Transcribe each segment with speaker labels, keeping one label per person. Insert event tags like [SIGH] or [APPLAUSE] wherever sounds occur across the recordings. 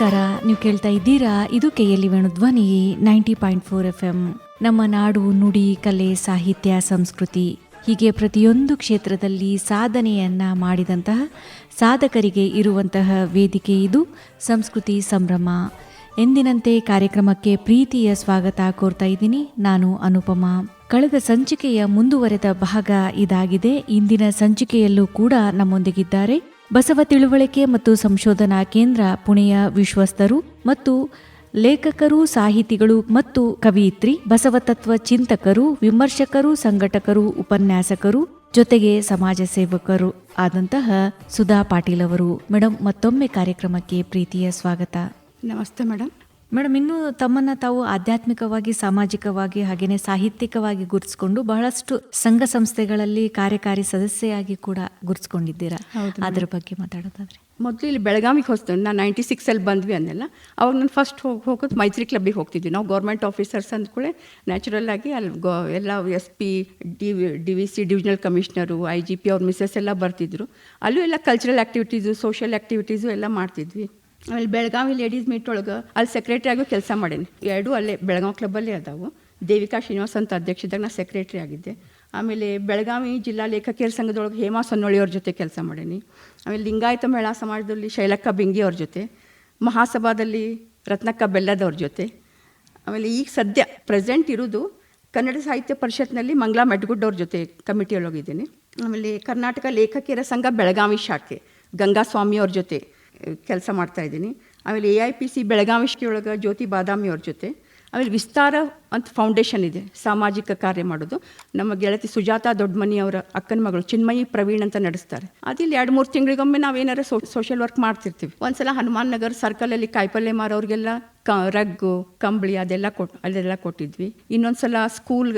Speaker 1: ನಮಸ್ಕಾರ. ನೀವು ಕೇಳ್ತಾ ಇದ್ದೀರಾ? ಇದು ಕೈಯಲ್ಲಿ Venu Dhwani, ninety point four F M ನಮ್ಮ ನಾಡು, ನುಡಿ, ಕಲೆ, ಸಾಹಿತ್ಯ, ಸಂಸ್ಕೃತಿ, ಹೀಗೆ ಪ್ರತಿಯೊಂದು ಕ್ಷೇತ್ರದಲ್ಲಿ ಸಾಧನೆಯನ್ನ ಮಾಡಿದಂತಹ ಸಾಧಕರಿಗೆ ಇರುವಂತಹ ವೇದಿಕೆ ಇದು, ಸಂಸ್ಕೃತಿ ಸಂಭ್ರಮ. ಎಂದಿನಂತೆ ಕಾರ್ಯಕ್ರಮಕ್ಕೆ ಪ್ರೀತಿಯ ಸ್ವಾಗತ ಕೋರ್ತಾ ಇದ್ದೀನಿ ನಾನು ಅನುಪಮ. ಕಳೆದ ಸಂಚಿಕೆಯ ಮುಂದುವರೆದ ಭಾಗ ಇದಾಗಿದೆ. ಇಂದಿನ ಸಂಚಿಕೆಯಲ್ಲೂ ಕೂಡ ನಮ್ಮೊಂದಿಗಿದ್ದಾರೆ. ಬಸವ ತಿಳುವಳಿಕೆ ಮತ್ತು ಸಂಶೋಧನಾ ಕೇಂದ್ರ ಪುಣೆಯ ವಿಶ್ವಸ್ತರು ಮತ್ತು ಲೇಖಕರು, ಸಾಹಿತಿಗಳು ಮತ್ತು ಕವಿಯಿತ್ರಿ, ಬಸವತತ್ವ ಚಿಂತಕರು, ವಿಮರ್ಶಕರು, ಸಂಘಟಕರು, ಉಪನ್ಯಾಸಕರು ಜೊತೆಗೆ ಸಮಾಜ ಸೇವಕರು ಆದಂತಹ ಸುಧಾ ಪಾಟೀಲ್ ಅವರು. ಮೇಡಮ್ ಮತ್ತೊಮ್ಮೆ ಕಾರ್ಯಕ್ರಮಕ್ಕೆ ಪ್ರೀತಿಯ ಸ್ವಾಗತ.
Speaker 2: ನಮಸ್ತೆ ಮೇಡಮ್
Speaker 1: ಮೇಡಮ್ ಇನ್ನು ತಮ್ಮನ್ನ ತಾವು ಆಧ್ಯಾತ್ಮಿಕವಾಗಿ ಸಾಮಾಜಿಕವಾಗಿ ಹಾಗೇನೆ ಸಾಹಿತ್ಯಿಕವಾಗಿ ಗುರುತಿಸಿಕೊಂಡು ಬಹಳಷ್ಟು ಸಂಘ ಸಂಸ್ಥೆಗಳಲ್ಲಿ ಕಾರ್ಯಕಾರಿ ಸದಸ್ಯೆಯಾಗಿ ಕೂಡ ಗುರುತಿಸ್ಕೊಂಡಿದ್ದೀರಾ? ಅದರ ಬಗ್ಗೆ ಮಾತಾಡೋದಾದ್ರೆ.
Speaker 2: ಮೊದಲು ಇಲ್ಲಿ ಬೆಳಗಾವಿಗೆ ಹೋಗ್ತೇನೆ. ನಾನು ನೈಂಟಿ ಸಿಕ್ಸಲ್ಲಿ ಬಂದ್ವಿ ಅನ್ನೆಲ್ಲ. ಅವಾಗ ನಾನು ಫಸ್ಟ್ ಹೋಗಿ ಹೋಗೋದು ಮೈತ್ರಿ ಕ್ಲಬ್ಬಿಗೆ ಹೋಗ್ತಿದ್ವಿ. ನಾವು ಗೌರ್ಮೆಂಟ್ ಆಫೀಸರ್ಸ್ ಅಂದ್ಕೂಳೆ ನ್ಯಾಚುರಲ್ ಆಗಿ ಅಲ್ಲಿ ಗೋ ಎಲ್ಲ S P D V D V C divisional commissioner I G P ಅವ್ರ ಮಿಸ್ಸಸ್ ಎಲ್ಲ ಬರ್ತಿದ್ರು. ಅಲ್ಲೂ ಎಲ್ಲ ಕಲ್ಚರಲ್ ಆ್ಯಕ್ಟಿವಿಟೀಸು ಸೋಷಿಯಲ್ ಆ್ಯಕ್ಟಿವಿಟೀಸು ಎಲ್ಲ ಮಾಡ್ತಿದ್ವಿ. ಆಮೇಲೆ ಬೆಳಗಾವಿ ಲೇಡೀಸ್ ಮೀಟ್ ಒಳಗೆ ಅಲ್ಲಿ ಸೆಕ್ರೆಟರಿ ಆಗಿ ಕೆಲಸ ಮಾಡೀನಿ. ಎರಡೂ ಅಲ್ಲೇ ಬೆಳಗಾವಿ ಕ್ಲಬ್ಬಲ್ಲೇ ಅದಾವು. ದೇವಿಕಾ ಶ್ರೀನಿವಾಸ್ ಅಂತ ಅಧ್ಯಕ್ಷದಾಗ ನಾನು ಸೆಕ್ರೆಟ್ರಿ ಆಗಿದ್ದೆ. ಆಮೇಲೆ ಬೆಳಗಾವಿ ಜಿಲ್ಲಾ ಲೇಖಕಿಯರ ಸಂಘದೊಳಗೆ ಹೇಮಾ ಸನ್ನೋಳಿಯವ್ರ ಜೊತೆ ಕೆಲಸ ಮಾಡೀನಿ. ಆಮೇಲೆ ಲಿಂಗಾಯತ ಮಹಿಳಾ ಸಮಾಜದಲ್ಲಿ ಶೈಲಕ್ಕ ಬಿಂಗಿ ಅವ್ರ ಜೊತೆ, ಮಹಾಸಭಾದಲ್ಲಿ ರತ್ನಕ್ಕ ಬೆಲ್ಲದವ್ರ ಜೊತೆ. ಆಮೇಲೆ ಈಗ ಸದ್ಯ ಪ್ರೆಸೆಂಟ್ ಇರೋದು ಕನ್ನಡ ಸಾಹಿತ್ಯ ಪರಿಷತ್ನಲ್ಲಿ ಮಂಗ್ಲಾ ಮೆಟ್ಗುಡ್ಡವ್ರ ಜೊತೆ ಕಮಿಟಿಯೊಳಗಿದ್ದೀನಿ ಆಮೇಲೆ ಕರ್ನಾಟಕ ಲೇಖಕಿಯರ ಸಂಘ ಬೆಳಗಾವಿ ಶಾಖೆ, ಗಂಗಾಸ್ವಾಮಿ ಅವ್ರ ಜೊತೆ. ಕೆಲಸ ಮಾಡ್ತಾ ಇದ್ದೀನಿ. ಆಮೇಲೆ A I P C Belagavi ಒಳಗೆ ಜ್ಯೋತಿ ಬಾದಾಮಿ ಅವ್ರ ಜೊತೆ. ಆಮೇಲೆ ವಿಸ್ತಾರ ಅಂತ ಫೌಂಡೇಶನ್ ಇದೆ, ಸಾಮಾಜಿಕ ಕಾರ್ಯ ಮಾಡೋದು. ನಮ್ಮ ಗೆಳತಿ ಸುಜಾತಾ ದೊಡ್ಡಮನಿ ಅವರ ಅಕ್ಕನ ಮಗಳು ಚಿನ್ಮಯಿ ಪ್ರವೀಣ್ ಅಂತ ನಡೆಸ್ತಾರೆ. ಅದಿಲ್ಲಿ ಎರಡು ಮೂರು ತಿಂಗಳಿಗೊಮ್ಮೆ ನಾವೇನಾರ ಸೋಷಿಯಲ್ ವರ್ಕ್ ಮಾಡ್ತಿರ್ತೀವಿ. ಒಂದ್ಸಲ ಹನುಮಾನ್ ನಗರ್ ಸರ್ಕಲಲ್ಲಿ ಕಾಯಿಪಲ್ಲೆ ಮಾರೋರಿಗೆಲ್ಲ ಕ, ರಗ್ಗು, ಕಂಬಳಿ ಅದೆಲ್ಲ ಕೊಟ್, ಅದೆಲ್ಲ ಕೊಟ್ಟಿದ್ವಿ. ಇನ್ನೊಂದ್ಸಲ ಸ್ಕೂಲ್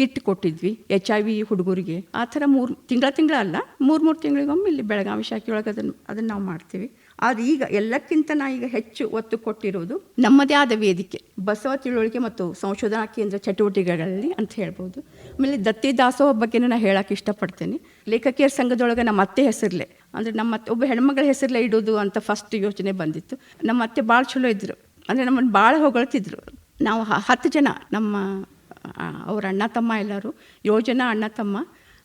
Speaker 2: ಕಿಟ್ ಕೊಟ್ಟಿದ್ವಿ ಎಚ್ ಐ ವಿ ಹುಡುಗರಿಗೆ. ಆ ಥರ ಮೂರು ತಿಂಗಳ ತಿಂಗಳ ಅಲ್ಲ, ಮೂರು ಮೂರು ತಿಂಗಳಿಗೊಮ್ಮೆ ಇಲ್ಲಿ ಬೆಳಗಾವಿ ಶಾಖೆಯೊಳಗೆ ಅದನ್ನು ಅದನ್ನು ನಾವು ಮಾಡ್ತೀವಿ. ಆದ್ರೆ ಈಗ ಎಲ್ಲಕ್ಕಿಂತ ನಾ ಈಗ ಹೆಚ್ಚು ಒತ್ತು ಕೊಟ್ಟಿರೋದು ನಮ್ಮದೇ ಆದ ವೇದಿಕೆ. ಬಸವ ತಿಳುವಳಿಕೆ ಮತ್ತು ಸಂಶೋಧನಾ ಕೇಂದ್ರ ಚಟುವಟಿಕೆಗಳಲ್ಲಿ ಅಂತ ಹೇಳ್ಬೋದು. ಆಮೇಲೆ ದತ್ತಿ ದಾಸೋಹ ಬಗ್ಗೆನೂ ನಾನು ಹೇಳಕ್ಕೆ ಇಷ್ಟಪಡ್ತೇನೆ. ಲೇಖಕಿಯರ ಸಂಘದೊಳಗೆ ನಮ್ಮ ಅತ್ತೆ ಹೆಸರಲ್ಲೇ ಅಂದರೆ ನಮ್ಮ ಅತ್ತೆ ಒಬ್ಬ ಹೆಣ್ಮಗಳ ಹೆಸರಲ್ಲೇ ಇಡೋದು ಅಂತ ಫಸ್ಟ್ ಯೋಚನೆ ಬಂದಿತ್ತು. ನಮ್ಮ ಅತ್ತೆ ಭಾಳ ಚಲೋ ಇದ್ದರು ಅಂದರೆ ನಮ್ಮನ್ನು ಭಾಳ ಹೊಗಳ್ತಿದ್ರು. ನಾವು ಹತ್ತು ಜನ ನಮ್ಮ ಅವ್ರ ಅಣ್ಣ ತಮ್ಮ ಎಲ್ಲರೂ ಯೋಜನಾ ಜನ ಅಣ್ಣ ತಮ್ಮ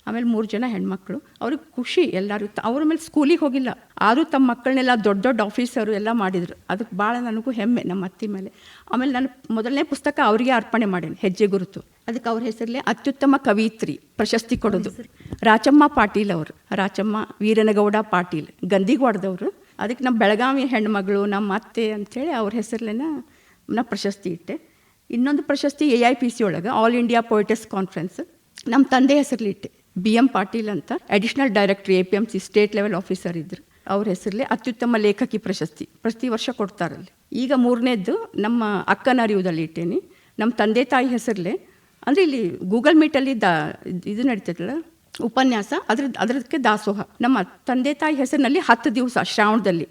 Speaker 2: ಆಮೇಲೆ ಮೂರು ಜನ ಹೆಣ್ಮಕ್ಳು. ಅವ್ರಿಗೆ ಖುಷಿ ಎಲ್ಲರೂ ಅವ್ರ ಮೇಲೆ ಸ್ಕೂಲಿಗೆ ಹೋಗಿಲ್ಲ. ಆದರೂ ತಮ್ಮ ಮಕ್ಕಳನ್ನೆಲ್ಲ ದೊಡ್ಡ ದೊಡ್ಡ ಆಫೀಸರು ಎಲ್ಲ ಮಾಡಿದರು. ಅದಕ್ಕೆ ಭಾಳ ನನಗೂ ಹೆಮ್ಮೆ ನಮ್ಮ ಅತ್ತಿ ಮೇಲೆ. ಆಮೇಲೆ ನಾನು ಮೊದಲನೇ ಪುಸ್ತಕ ಅವರಿಗೆ ಅರ್ಪಣೆ ಮಾಡೇನೆ, ಹೆಜ್ಜೆ ಗುರುತು. ಅದಕ್ಕೆ ಅವ್ರ ಹೆಸರಲ್ಲೇ ಅತ್ಯುತ್ತಮ ಕವಿತ್ರಿ ಪ್ರಶಸ್ತಿ ಕೊಡೋದು. ರಾಚಮ್ಮ ಪಾಟೀಲ್ ಅವರು, ರಾಚಮ್ಮ ವೀರನಗೌಡ ಪಾಟೀಲ್ ಗಂದಿಗೋಡದವರು ಅದಕ್ಕೆ ನಮ್ಮ ಬೆಳಗಾವಿ ಹೆಣ್ಮಗಳು, ನಮ್ಮ ಅತ್ತೆ ಅಂಥೇಳಿ ಅವ್ರ ಹೆಸರಲ್ಲೇನ ನಾ ಪ್ರಶಸ್ತಿ ಇಟ್ಟೆ. ಇನ್ನೊಂದು ಪ್ರಶಸ್ತಿ ಎ ಐ ಪಿ ಸಿ ಒಳಗೆ ಆಲ್ ಇಂಡಿಯಾ ಪೊಯಿಟಸ್ ಕಾನ್ಫರೆನ್ಸ್ ನಮ್ಮ ತಂದೆ ಹೆಸರಲ್ಲಿ ಇಟ್ಟೆ. ಬಿ ಎಂ ಪಾಟೀಲ್ ಅಂತ additional director A P M C state level officer ಇದ್ದರು ಅವ್ರ ಹೆಸರಲ್ಲೇ ಅತ್ಯುತ್ತಮ ಲೇಖಕಿ ಪ್ರಶಸ್ತಿ, ಪ್ರತಿ ವರ್ಷ ಕೊಡ್ತಾರಲ್ಲಿ ಈಗ ಮೂರನೇದ್ದು ನಮ್ಮ ಅಕ್ಕನ ಅರಿವುದಲ್ಲಿ ಇಟ್ಟೇನಿ. ನಮ್ಮ ತಂದೆ ತಾಯಿ ಹೆಸರಲ್ಲೇ ಅಂದರೆ ಇಲ್ಲಿ ಗೂಗಲ್ ಮೀಟಲ್ಲಿ ದಾ, ಇದು ನಡೀತೈತಲ್ಲ, ಉಪನ್ಯಾಸ, ಅದ್ರ ಅದಕ್ಕೆ ದಾಸೋಹ. ನಮ್ಮ ತಂದೆ ತಾಯಿ ಹೆಸರಿನಲ್ಲಿ ಹತ್ತು ದಿವಸ ಶ್ರಾವಣದಲ್ಲಿ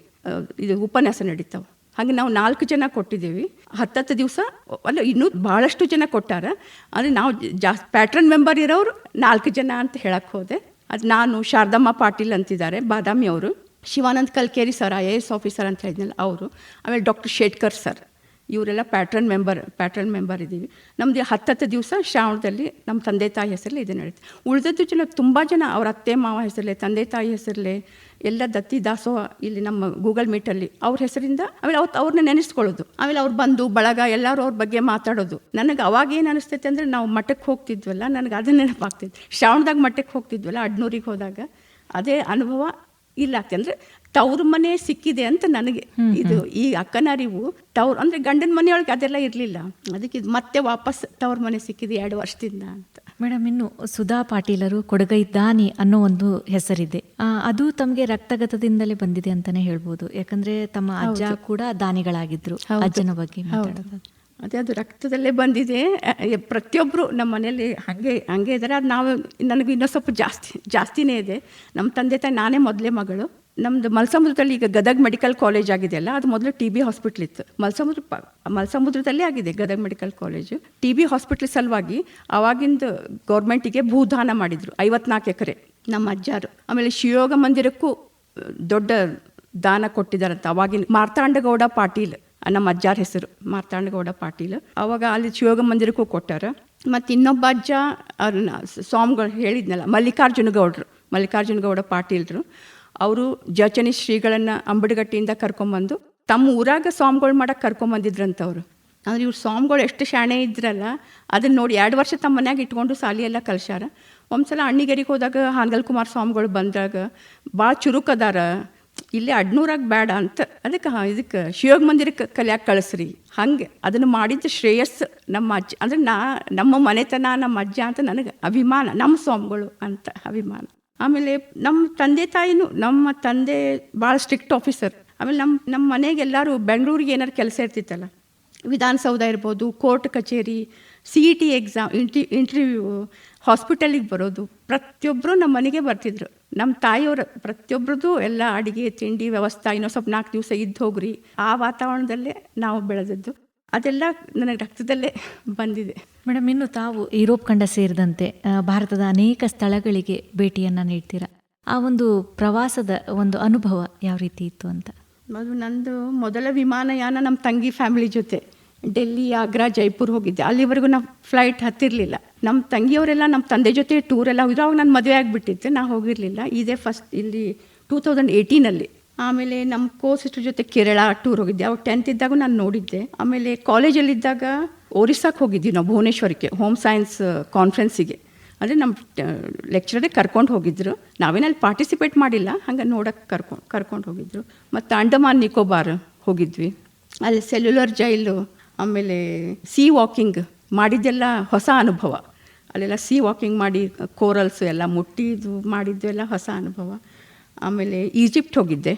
Speaker 2: ಇದು ಉಪನ್ಯಾಸ ನಡೀತಾವೆ. ಹಾಗೆ ನಾವು ನಾಲ್ಕು ಜನ ಕೊಟ್ಟಿದ್ದೀವಿ. ಹತ್ತತ್ತು ದಿವಸ, ಅಲ್ಲ, ಇನ್ನೂ ಭಾಳಷ್ಟು ಜನ ಕೊಟ್ಟಾರ. ಅಂದರೆ ನಾವು ಜಾಸ್ತಿ ಪ್ಯಾಟ್ರನ್ ಮೆಂಬರ್ ಇರೋರು ನಾಲ್ಕು ಜನ ಅಂತ ಹೇಳಕ್ಕೆ ಹೋದೆ. ಅದು ನಾನು ಶಾರದಮ್ಮ ಪಾಟೀಲ್ ಅಂತಿದ್ದಾರೆ, ಬಾದಾಮಿ ಅವರು. Shivanand Kalkeri sir I A S officer ಅಂತ ಹೇಳಿದ್ನಲ್ಲ ಅವರು. ಆಮೇಲೆ ಡಾಕ್ಟರ್ ಶೇಟ್ಕರ್ ಸರ್ ಇವರೆಲ್ಲ ಪ್ಯಾಟ್ರನ್ ಮೆಂಬರ್ ಪ್ಯಾಟ್ರನ್ ಮೆಂಬರ್ ಇದ್ದೀವಿ. ನಮ್ಮದು ಹತ್ತತ್ತು ದಿವಸ ಶ್ರಾವಣದಲ್ಲಿ ನಮ್ಮ ತಂದೆ ತಾಯಿ ಹೆಸರಲ್ಲಿ ಇದು ನಡೀತು. ಉಳಿದದ್ದು ಜನ ತುಂಬ ಜನ ಅವ್ರ ಅತ್ತೆ, ಮಾವ ಹೆಸರಲ್ಲೇ, ತಂದೆ ತಾಯಿ ಹೆಸರಲ್ಲೇ, ಎಲ್ಲ ದತ್ತಿ ದಾಸೋಹ ಇಲ್ಲಿ ನಮ್ಮ ಗೂಗಲ್ ಮೀಟಲ್ಲಿ ಅವ್ರ ಹೆಸರಿಂದ ಆಮೇಲೆ ಅವತ್ತು ಅವ್ರನ್ನ ನೆನೆಸ್ಕೊಳ್ಳೋದು. ಆಮೇಲೆ ಅವ್ರು ಬಂದು ಬಳಗ ಎಲ್ಲರೂ ಅವ್ರ ಬಗ್ಗೆ ಮಾತಾಡೋದು. ನನಗೆ ಅವಾಗ ಏನು ಅನಿಸ್ತೈತೆ ಅಂದರೆ ನಾವು ಮಠಕ್ಕೆ ಹೋಗ್ತಿದ್ವಲ್ಲ, ನನಗೆ ಅದನ್ನ ನೆನಪಾಗ್ತಿತ್ತು. ಶ್ರಾವಣದಾಗ ಮಠಕ್ಕೆ ಹೋಗ್ತಿದ್ವಲ್ಲ, ಅಡ್ನೂರಿಗೆ ಹೋದಾಗ, ಅದೇ ಅನುಭವ ಇಲ್ಲ ಅಂದ್ರೆ ತವ್ರ ಮನೆ ಸಿಕ್ಕಿದೆ ಅಂತ ನನಗೆ ಇದು ಈ ಅಕ್ಕನ ಅರಿವು. ತವ್ರ ಅಂದ್ರೆ ಗಂಡನ ಮನೆಯೊಳಗೆ ಅದೆಲ್ಲ ಇರಲಿಲ್ಲ. ಅದಕ್ಕೆ ಮತ್ತೆ ವಾಪಸ್ ತವ್ರ ಮನೆ ಸಿಕ್ಕಿದೆ ಎರಡು ವರ್ಷದಿಂದ ಅಂತ.
Speaker 1: ಮೇಡಮ್ ಇನ್ನು ಸುಧಾ ಪಾಟೀಲರು ಕೊಡಗೈ ದಾನಿ ಅನ್ನೋ ಒಂದು ಹೆಸರಿದೆ. ಅದು ತಮಗೆ ರಕ್ತಗತದಿಂದಲೇ ಬಂದಿದೆ ಅಂತಾನೆ ಹೇಳ್ಬೋದು. ಯಾಕಂದ್ರೆ ತಮ್ಮ ಅಜ್ಜ ಕೂಡ ದಾನಿಗಳಾಗಿದ್ರು ಅಜ್ಜನ ಬಗ್ಗೆ ಮಾತಾಡೋದಾದ್ರೆ.
Speaker 2: ಅದೇ ಅದು ರಕ್ತದಲ್ಲೇ ಬಂದಿದೆ. ಪ್ರತಿಯೊಬ್ಬರು ನಮ್ಮ ಮನೆಯಲ್ಲಿ ಹಾಗೆ ಹಾಗೆ ಇದ್ದಾರೆ. ಅದು ನಾವು, ನನಗೆ ಇನ್ನೂ ಸ್ವಲ್ಪ ಜಾಸ್ತಿ, ಜಾಸ್ತಿನೇ ಇದೆ. ನಮ್ಮ ತಂದೆ ತಾಯಿ, ನಾನೇ ಮೊದಲೇ ಮಗಳು. ನಮ್ಮದು ಮಲ್ಸಮುದ್ರದಲ್ಲಿ ಈಗ ಗದಗ್ ಮೆಡಿಕಲ್ ಕಾಲೇಜ್ ಆಗಿದೆ ಅಲ್ಲ, ಅದು ಮೊದಲು ಟಿ ಬಿ ಹಾಸ್ಪಿಟ್ಲ್ ಇತ್ತು. ಮಲಸಮುದ್ರ ಮಲ್ಸಮುದ್ರದಲ್ಲೇ ಆಗಿದೆ, Gadag medical college. T B hospital ಸಲುವಾಗಿ ಅವಾಗಿಂದ ಗೌರ್ಮೆಂಟಿಗೆ ಭೂದಾನ ಮಾಡಿದರು, ಐವತ್ನಾಲ್ಕು ಎಕರೆ ನಮ್ಮ ಅಜ್ಜಾರು. ಆಮೇಲೆ ಶಿವಯೋಗ ಮಂದಿರಕ್ಕೂ ದೊಡ್ಡ ದಾನ ಕೊಟ್ಟಿದ್ದಾರಂತ. ಅವಾಗಿನ ಮಾರ್ತಾಂಡಗೌಡ ಪಾಟೀಲ್. ನಮ್ಮ ಅಜ್ಜಾರ ಹೆಸರು, ಮಾರ್ತಾಂಡಗೌಡ ಪಾಟೀಲ್. ಅವಾಗ ಅಲ್ಲಿ ಶಿವಯೋಗ ಮಂದಿರಕ್ಕೂ ಕೊಟ್ಟಾರ. ಮತ್ತು ಇನ್ನೊಬ್ಬ ಅಜ್ಜ ಅವ್ರನ್ನ ಸ್ವಾಮಿಗಳು ಹೇಳಿದ್ನಲ್ಲ, ಮಲ್ಲಿಕಾರ್ಜುನ ಗೌಡ್ರು, ಮಲ್ಲಿಕಾರ್ಜುನ ಗೌಡ ಪಾಟೀಲ್ರು. ಅವರು ಜಚನಿ ಶ್ರೀಗಳನ್ನು ಅಂಬಡಗಟ್ಟಿಯಿಂದ ಕರ್ಕೊಂಬಂದು, ತಮ್ಮ ಊರಾಗ ಸ್ವಾಮಿಗಳು ಮಾಡಕ್ಕೆ ಕರ್ಕೊಂಬಂದಿದ್ರಂತ ಅವರು ಅಂದ್ರೆ ಇವ್ರು ಸ್ವಾಮಿಗಳು ಎಷ್ಟು ಶಾಣೆ ಇದ್ರಲ್ಲ ಅದನ್ನ ನೋಡಿ ಎರಡು ವರ್ಷ ತಮ್ಮ ಮನ್ಯಾಗ ಇಟ್ಕೊಂಡು ಸಾಲಿ ಎಲ್ಲ ಕಲ್ಸ್ಯಾರ. ಒಂದ್ಸಲ ಅಣ್ಣಿಗೇರಿಗೆ ಹೋದಾಗ ಹಾನಗಲ್ ಕುಮಾರ್ ಸ್ವಾಮಿಗಳು ಬಂದಾಗ ಭಾಳ ಚುರುಕದಾರ ಇಲ್ಲಿ ಅಡ್ನೂರಾಗ ಬೇಡ ಅಂತ. ಅದಕ್ಕೆ ಇದಕ್ಕೆ ಶಿವಯೋಗ ಮಂದಿರಕ್ಕೆ ಕಲಿಯಾಕೆ ಕಳಿಸ್ರಿ. ಹಂಗೆ. ಅದನ್ನು ಮಾಡಿದ್ದು ಶ್ರೇಯಸ್ಸು ನಮ್ಮ ಅಜ್ಜಿ, ಅಂದ್ರೆ ನಾ, ನಮ್ಮ ಮನೆತನ, ನಮ್ಮ ಅಜ್ಜ ಅಂತ ನನಗೆ ಅಭಿಮಾನ, ನಮ್ಮ ಸ್ವಾಮಿಗಳು ಅಂತ ಅಭಿಮಾನ. ಆಮೇಲೆ ನಮ್ಮ ತಂದೆ ತಾಯಿನೂ, ನಮ್ಮ ತಂದೆ ಭಾಳ ಸ್ಟ್ರಿಕ್ಟ್ ಆಫೀಸರ್. ಆಮೇಲೆ ನಮ್ಮ ನಮ್ಮ ಮನೆಗೆ ಎಲ್ಲರೂ ಬೆಂಗಳೂರಿಗೆ ಏನಾರು ಕೆಲಸ ಇರ್ತಿತ್ತಲ್ಲ, ವಿಧಾನಸೌಧ ಇರ್ಬೋದು, ಕೋರ್ಟ್ ಕಚೇರಿ, ಸಿ ಇ ಟಿ ಎಕ್ಸಾಮ್, ಇಂಟಿ, ಇಂಟರ್ವ್ಯೂ ಹಾಸ್ಪಿಟಲಿಗೆ ಬರೋದು. ಪ್ರತಿಯೊಬ್ಬರು ನಮ್ಮ ಮನೆಗೆ ಬರ್ತಿದ್ರು. ನಮ್ಮ ತಾಯಿಯವರು ಪ್ರತಿಯೊಬ್ಬರದ್ದು ಎಲ್ಲ ಅಡುಗೆ ತಿಂಡಿ ವ್ಯವಸ್ಥೆ ಇನ್ನೂ ಸ್ವಲ್ಪ ನಾಲ್ಕು ದಿವಸ ಇದ್ದು ಹೋಗ್ರಿ. ಆ ವಾತಾವರಣದಲ್ಲೇ ನಾವು ಬೆಳೆದದ್ದು. ಅದೆಲ್ಲ ನನಗೆ ರಕ್ತದಲ್ಲೇ ಬಂದಿದೆ.
Speaker 1: ಮೇಡಮ್ ಇನ್ನು ತಾವು ಯುರೋಪ್ ಖಂಡ ಸೇರಿದಂತೆ ಭಾರತದ ಅನೇಕ ಸ್ಥಳಗಳಿಗೆ ಭೇಟಿಯನ್ನು ನೀಡ್ತೀರಾ? ಆ ಒಂದು ಪ್ರವಾಸದ ಒಂದು ಅನುಭವ ಯಾವ ರೀತಿ ಇತ್ತು ಅಂತ?
Speaker 2: ಅದು ನಂದು ಮೊದಲ ವಿಮಾನಯಾನ ನಮ್ಮ ತಂಗಿ ಫ್ಯಾಮಿಲಿ ಜೊತೆ. ಡೆಲ್ಲಿ ಆಗ್ರಾ ಜೈಪುರ್ ಹೋಗಿದ್ದೆ. ಅಲ್ಲಿವರೆಗೂ ನಾವು ಫ್ಲೈಟ್ ಹತ್ತಿರಲಿಲ್ಲ. ನಮ್ಮ ತಂಗಿಯವರೆಲ್ಲ ನಮ್ಮ ತಂದೆ ಜೊತೆ ಟೂರ್ ಎಲ್ಲ ಹೋಗಿದ್ರು. ಅವಾಗ ನಾನು ಮದುವೆ ಆಗಿಬಿಟ್ಟಿದ್ದೆ. ನಾ ಹೋಗಿರಲಿಲ್ಲ. ಇದೇ ಫಸ್ಟ್ ಇಲ್ಲಿ ಟೂ ತೌಸಂಡ್ ಏಯ್ಟೀನಲ್ಲಿ ಆಮೇಲೆ ನಮ್ಮ ಕೋ ಸಿಸ್ಟರ್ ಜೊತೆ ಕೇರಳ ಟೂರ್ ಹೋಗಿದ್ದೆ. ಅವಾಗ ಟೆಂತ್ ಇದ್ದಾಗ ನಾನು ನೋಡಿದ್ದೆ. ಆಮೇಲೆ ಕಾಲೇಜಲ್ಲಿದ್ದಾಗ ಒರಿಸ್ಸಾಕ್ಕೆ ಹೋಗಿದ್ವಿ ನಾವು, ಭುವನೇಶ್ವರಕ್ಕೆ ಹೋಮ್ ಸೈನ್ಸ್ ಕಾನ್ಫರೆನ್ಸಿಗೆ ಅಂದರೆ ನಮ್ಮ ಲೆಕ್ಚರೇ ಕರ್ಕೊಂಡು ಹೋಗಿದ್ರು. ನಾವೇನಲ್ಲಿ ಪಾರ್ಟಿಸಿಪೇಟ್ ಮಾಡಿಲ್ಲ. ಹಂಗೆ ನೋಡೋಕ್ಕೆ ಕರ್ಕೊಂಡು ಕರ್ಕೊಂಡು ಹೋಗಿದ್ರು. ಮತ್ತು ಅಂಡಮಾನ್ ನಿಕೋಬಾರ್ ಹೋಗಿದ್ವಿ. ಅಲ್ಲಿ ಸೆಲ್ಯುಲರ್ ಜೈಲು ಆಮೇಲೆ ಸೀ ವಾಕಿಂಗ್ ಮಾಡಿದ್ದೆಲ್ಲ ಹೊಸ ಅನುಭವ. ಅಲ್ಲೆಲ್ಲ ಸಿ ವಾಕಿಂಗ್ ಮಾಡಿ, ಕೋರಲ್ಸು ಎಲ್ಲ ಮುಟ್ಟಿದ್ದು ಮಾಡಿದ್ದು ಎಲ್ಲ ಹೊಸ ಅನುಭವ. ಆಮೇಲೆ ಈಜಿಪ್ಟ್ ಹೋಗಿದ್ದೆ.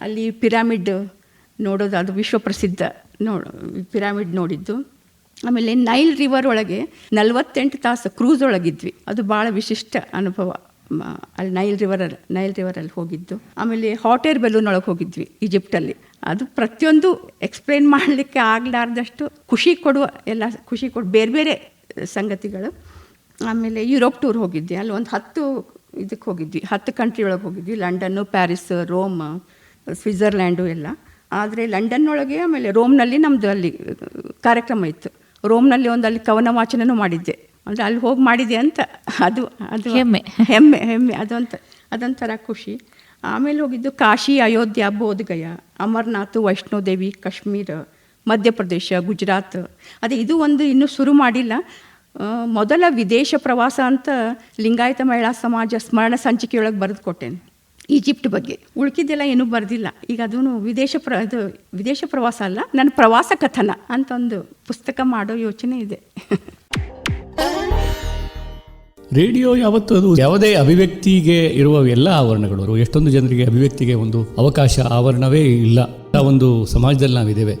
Speaker 2: ಅಲ್ಲಿ ಪಿರಾಮಿಡ್ ನೋಡೋದು ಅದು ವಿಶ್ವ ಪ್ರಸಿದ್ಧ ನೋಡು, ಪಿರಾಮಿಡ್ ನೋಡಿದ್ದು. ಆಮೇಲೆ ನೈಲ್ ರಿವರ್ ಒಳಗೆ ನಲವತ್ತೆಂಟು ತಾಸು ಕ್ರೂಸ್ ಒಳಗಿದ್ವಿ. ಅದು ಭಾಳ ವಿಶಿಷ್ಟ ಅನುಭವ. ಅಲ್ಲಿ ನೈಲ್ ರಿವರಲ್ಲಿ ನೈಲ್ ರಿವರಲ್ಲಿ ಹೋಗಿದ್ದು. ಆಮೇಲೆ ಹಾಟ್ ಏರ್ ಬೆಲೂನ್ ಒಳಗೆ ಹೋಗಿದ್ವಿ ಈಜಿಪ್ಟಲ್ಲಿ. ಅದು ಪ್ರತಿಯೊಂದು ಎಕ್ಸ್ಪ್ಲೇನ್ ಮಾಡಲಿಕ್ಕೆ ಆಗಲಾರ್ದಷ್ಟು ಖುಷಿ ಕೊಡುವ, ಎಲ್ಲ ಖುಷಿ ಕೊಡು, ಬೇರೆ ಬೇರೆ ಸಂಗತಿಗಳು. ಆಮೇಲೆ ಯುರೋಪ್ ಟೂರ್ ಹೋಗಿದ್ದೆ ಅಲ್ಲಿ ಒಂದು ಹತ್ತು ಇದಕ್ಕೆ ಹೋಗಿದ್ವಿ. ಹತ್ತು ಕಂಟ್ರಿ ಒಳಗೆ ಹೋಗಿದ್ವಿ. ಲಂಡನ್ನು ಪ್ಯಾರಿಸ್ ರೋಮ್ ಸ್ವಿಟ್ಜರ್ಲ್ಯಾಂಡು ಎಲ್ಲ. ಆದರೆ ಲಂಡನ್ ಒಳಗೆ ಆಮೇಲೆ ರೋಮ್ನಲ್ಲಿ ನಮ್ಮದು ಅಲ್ಲಿ, ಕಾರ್ಯಕ್ರಮ ಇತ್ತು. ರೋಮ್ನಲ್ಲಿ ಒಂದು ಅಲ್ಲಿ ಕವನ ವಾಚನನೂ ಮಾಡಿದ್ದೆ. ಅಂದರೆ ಅಲ್ಲಿ ಹೋಗಿ ಮಾಡಿದೆ ಅಂತ. ಅದು ಅದು
Speaker 1: ಹೆಮ್ಮೆ.
Speaker 2: ಹೆಮ್ಮೆ ಹೆಮ್ಮೆ. ಅದೊಂಥ ಅದೊಂಥರ ಖುಷಿ. ಆಮೇಲೆ ಹೋಗಿದ್ದು ಕಾಶಿ ಅಯೋಧ್ಯ ಬೋಧಗಯ ಅಮರ್ನಾಥ್ ವೈಷ್ಣೋದೇವಿ ಕಾಶ್ಮೀರ ಮಧ್ಯಪ್ರದೇಶ ಗುಜರಾತ್. ಅದೇ ಇದು ಒಂದು ಇನ್ನೂ ಶುರು ಮಾಡಿಲ್ಲ. ಮೊದಲ ವಿದೇಶ ಪ್ರವಾಸ ಅಂತ ಲಿಂಗಾಯತ ಮಹಿಳಾ ಸಮಾಜ ಸ್ಮರಣ ಸಂಚಿಕೆಯೊಳಗೆ ಬರೆದು ಕೊಟ್ಟೇನೆ ಈಜಿಪ್ಟ್ ಬಗ್ಗೆ. ಉಳ್ಕಿದ್ದೆಲ್ಲ ಏನೂ ಬರೆದಿಲ್ಲ. ಈಗ ಅದೂ ವಿದೇಶ ಪ್ರ ಇದು ವಿದೇಶ ಪ್ರವಾಸ ಅಲ್ಲ ನನ್ನ ಪ್ರವಾಸ ಕಥನ ಅಂತ ಒಂದು ಪುಸ್ತಕ ಮಾಡೋ ಯೋಚನೆ ಇದೆ. [LAUGHS]
Speaker 3: ರೇಡಿಯೋ ಯಾವತ್ತೂ ಅದು ಯಾವುದೇ ಅಭಿವ್ಯಕ್ತಿಗೆ ಇರುವ ಎಲ್ಲ ಆವರಣಗಳು ಎಷ್ಟೊಂದು ಜನರಿಗೆ ಅಭಿವ್ಯಕ್ತಿಗೆ ಒಂದು ಅವಕಾಶ ಆವರಣವೇ ಇಲ್ಲ. ಆ ಒಂದು ಸಮಾಜದಲ್ಲಿ ನಾವಿದ್ದೇವೆ.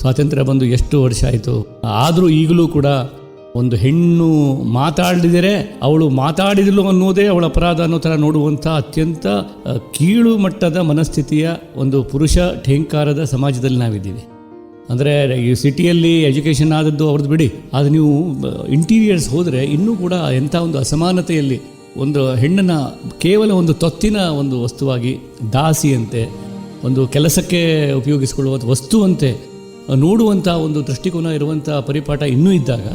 Speaker 3: ಸ್ವಾತಂತ್ರ್ಯ ಬಂದು ಎಷ್ಟು ವರ್ಷ ಆಯಿತು, ಆದರೂ ಈಗಲೂ ಕೂಡ ಒಂದು ಹೆಣ್ಣು ಮಾತಾಡಿದರೆ ಅವಳು ಮಾತಾಡಿದಳು ಅನ್ನೋದೇ ಅವಳ ಅಪರಾಧ ಅನ್ನೋ ಥರ ನೋಡುವಂಥ ಅತ್ಯಂತ ಕೀಳು ಮಟ್ಟದ ಮನಸ್ಥಿತಿಯ ಒಂದು ಪುರುಷ ಠೇಂಕಾರದ ಸಮಾಜದಲ್ಲಿ ನಾವಿದ್ದೀವಿ. ಅಂದರೆ ಈ ಸಿಟಿಯಲ್ಲಿ ಎಜುಕೇಷನ್ ಆದದ್ದು ಅವ್ರದ್ದು ಬಿಡಿ. ಅದು ನೀವು ಇಂಟೀರಿಯರ್ಸ್ ಹೋದರೆ ಇನ್ನೂ ಕೂಡ ಎಂಥ ಒಂದು ಅಸಮಾನತೆಯಲ್ಲಿ ಒಂದು ಹೆಣ್ಣನ್ನು ಕೇವಲ ಒಂದು ತೊತ್ತಿನ ಒಂದು ವಸ್ತುವಾಗಿ ದಾಸಿಯಂತೆ, ಒಂದು ಕೆಲಸಕ್ಕೆ ಉಪಯೋಗಿಸಿಕೊಳ್ಳುವ ವಸ್ತುವಂತೆ ನೋಡುವಂಥ ಒಂದು ದೃಷ್ಟಿಕೋನ ಇರುವಂಥ ಪರಿಪಾಠ ಇನ್ನೂ ಇದ್ದಾಗ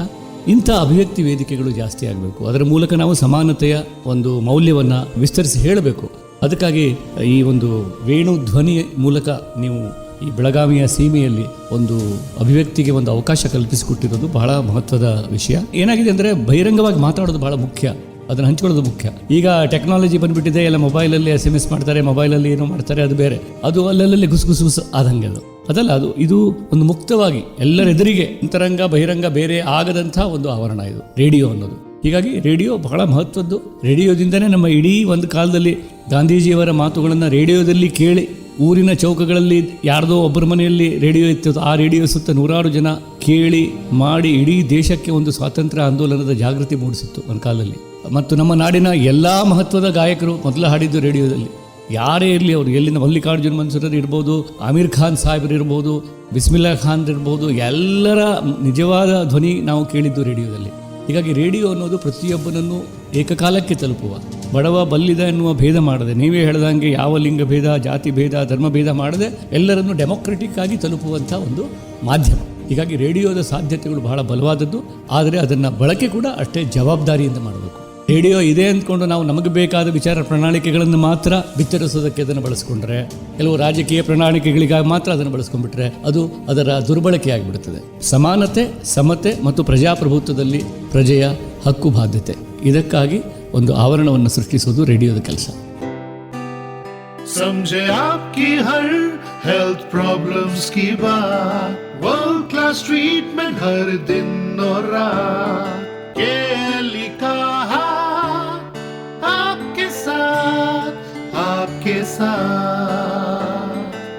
Speaker 3: ಇಂಥ ಅಭಿವ್ಯಕ್ತಿ ವೇದಿಕೆಗಳು ಜಾಸ್ತಿ ಆಗಬೇಕು. ಅದರ ಮೂಲಕ ನಾವು ಸಮಾನತೆಯ ಒಂದು ಮೌಲ್ಯವನ್ನು ವಿಸ್ತರಿಸಿ ಹೇಳಬೇಕು. ಅದಕ್ಕಾಗಿ ಈ ಒಂದು ವೇಣು ಧ್ವನಿ ಮೂಲಕ ನೀವು ಈ ಬೆಳಗಾವಿಯ ಸೀಮೆಯಲ್ಲಿ ಒಂದು ಅಭಿವ್ಯಕ್ತಿಗೆ ಒಂದು ಅವಕಾಶ ಕಲ್ಪಿಸಿಕೊಟ್ಟಿರೋದು ಬಹಳ ಮಹತ್ವದ ವಿಷಯ. ಏನಾಗಿದೆ ಅಂದರೆ ಬಹಿರಂಗವಾಗಿ ಮಾತಾಡೋದು ಬಹಳ ಮುಖ್ಯ. ಅದನ್ನು ಹಂಚ್ಕೊಳ್ಳೋದು ಮುಖ್ಯ. ಈಗ ಟೆಕ್ನಾಲಜಿ ಬಂದುಬಿಟ್ಟಿದೆ, ಎಲ್ಲ ಮೊಬೈಲಲ್ಲಿ ಎಸ್ ಎಂ ಎಸ್ ಮಾಡ್ತಾರೆ, ಮೊಬೈಲಲ್ಲಿ ಏನೋ ಮಾಡ್ತಾರೆ, ಅದು ಬೇರೆ. ಅದು ಅಲ್ಲಲ್ಲಿ ಗುಸು ಆದಂಗೆ ಅದು. ಅದಲ್ಲ, ಅದು, ಇದು ಒಂದು ಮುಕ್ತವಾಗಿ ಎಲ್ಲರೆದುರಿಗೆ ಅಂತರಂಗ, ಬಹಿರಂಗ ಬೇರೆ ಆಗದಂಥ ಒಂದು ಆವರಣ ಇದು, ರೇಡಿಯೋ ಅನ್ನೋದು. ಹೀಗಾಗಿ ರೇಡಿಯೋ ಬಹಳ ಮಹತ್ವದ್ದು. ರೇಡಿಯೋದಿಂದನೇ ನಮ್ಮ ಇಡೀ ಒಂದು ಕಾಲದಲ್ಲಿ ಗಾಂಧೀಜಿಯವರ ಮಾತುಗಳನ್ನು ರೇಡಿಯೋದಲ್ಲಿ ಕೇಳಿ ಊರಿನ ಚೌಕಗಳಲ್ಲಿ ಯಾರ್ದೋ ಒಬ್ಬರ ಮನೆಯಲ್ಲಿ ರೇಡಿಯೋ ಇತ್ತು. ಆ ರೇಡಿಯೋ ಸುತ್ತ ನೂರಾರು ಜನ ಕೇಳಿ ಮಾಡಿ ಇಡೀ ದೇಶಕ್ಕೆ ಒಂದು ಸ್ವಾತಂತ್ರ್ಯ ಆಂದೋಲನದ ಜಾಗೃತಿ ಮೂಡಿಸಿತ್ತು ಒಂದು ಕಾಲದಲ್ಲಿ. ಮತ್ತು ನಮ್ಮ ನಾಡಿನ ಎಲ್ಲ ಮಹತ್ವದ ಗಾಯಕರು ಮೊದಲು ಹಾಡಿದ್ದು ರೇಡಿಯೋದಲ್ಲಿ. ಯಾರೇ ಇರಲಿ ಅವರು ಎಲ್ಲಿಂದ ಮಲ್ಲಿಕಾರ್ಜುನ್ ಮನ್ಸೂರರ್ ಇರ್ಬೋದು, ಆಮೀರ್ ಖಾನ್ ಸಾಹೇಬ್ರು ಇರ್ಬೋದು ಬಿಸ್ಮಿಲ್ಲಾ ಖಾನ್ ಇರ್ಬೋದು, ಎಲ್ಲರ ನಿಜವಾದ ಧ್ವನಿ ನಾವು ಕೇಳಿದ್ದು ರೇಡಿಯೋದಲ್ಲಿ. ಹೀಗಾಗಿ ರೇಡಿಯೋ ಅನ್ನೋದು ಪ್ರತಿಯೊಬ್ಬನನ್ನು ಏಕಕಾಲಕ್ಕೆ ತಲುಪುವ. ಬಡವ ಬಲ್ಲಿದ ಎನ್ನುವ ಭೇದ ಮಾಡದೆ, ನೀವೇ ಹೇಳ್ದಂಗೆ ಯಾವ ಲಿಂಗ ಭೇದ, ಜಾತಿ ಭೇದ, ಧರ್ಮ ಭೇದ ಮಾಡದೆ ಎಲ್ಲರನ್ನು ಡೆಮೊಕ್ರೆಟಿಕ್ ಆಗಿ ತಲುಪುವಂಥ ಒಂದು ಮಾಧ್ಯಮ. ಹೀಗಾಗಿ ರೇಡಿಯೋದ ಸಾಧ್ಯತೆಗಳು ಬಹಳ ಬಲವಾದದ್ದು, ಆದರೆ ಅದನ್ನು ಬಳಕೆ ಕೂಡ ಅಷ್ಟೇ ಜವಾಬ್ದಾರಿಯಿಂದ ಮಾಡಬೇಕು. ರೇಡಿಯೋ ಇದೆ ಅಂದ್ಕೊಂಡು ನಾವು ನಮಗೆ ಬೇಕಾದ ವಿಚಾರ ಪ್ರಣಾಳಿಕೆಗಳನ್ನು ಮಾತ್ರ ಬಿತ್ತರಿಸೋದಕ್ಕೆ ಅದನ್ನು ಬಳಸ್ಕೊಂಡ್ರೆ ಕೆಲವು ರಾಜಕೀಯ ಪ್ರಣಾಳಿಕೆಗಳಿಗಾಗಿ ಮಾತ್ರ ಅದನ್ನು ಬಳಸ್ಕೊಂಡ್ಬಿಟ್ರೆ ಅದು ಅದರ ದುರ್ಬಳಕೆ ಆಗಿಬಿಡುತ್ತದೆ ಸಮಾನತೆ ಸಮತೆ ಮತ್ತು ಪ್ರಜಾಪ್ರಭುತ್ವದಲ್ಲಿ ಪ್ರಜೆಯ ಹಕ್ಕು ಬಾಧ್ಯತೆ ಇದಕ್ಕಾಗಿ ಒಂದು ಆವರಣವನ್ನು ಸೃಷ್ಟಿಸುವುದು ರೇಡಿಯೋದ ಕೆಲಸ
Speaker 4: समझे आपकी हर हेल्थ प्रॉब्लम्स की बात वर्ल्ड क्लास ट्रीटमेंट हर दिन और रात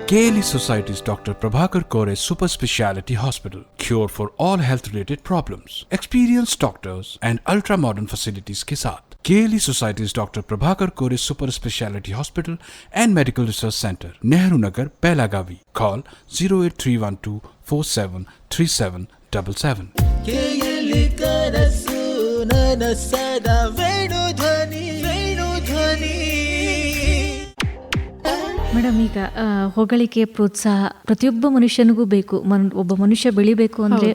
Speaker 5: KLE Society's Dr. Prabhakar Kore Super Speciality Hospital. Cure for all health related problems. Experienced doctors and ultra modern facilities. Kisat. KLE Society's Dr. Prabhakar Kore Super Speciality Hospital and Medical Research Center. Nehru Nagar, Pelagavi. Call 08312
Speaker 1: madam ಈಗ ಹೊಗಳಿಕೆ ಪ್ರೋತ್ಸಾಹ ಪ್ರತಿಯೊಬ್ಬ ಮನುಷ್ಯನಿಗೂ ಬೇಕು. ಮನ್ ಒಬ್ಬ ಮನುಷ್ಯ ಬೆಳಿಬೇಕು ಅಂದರೆ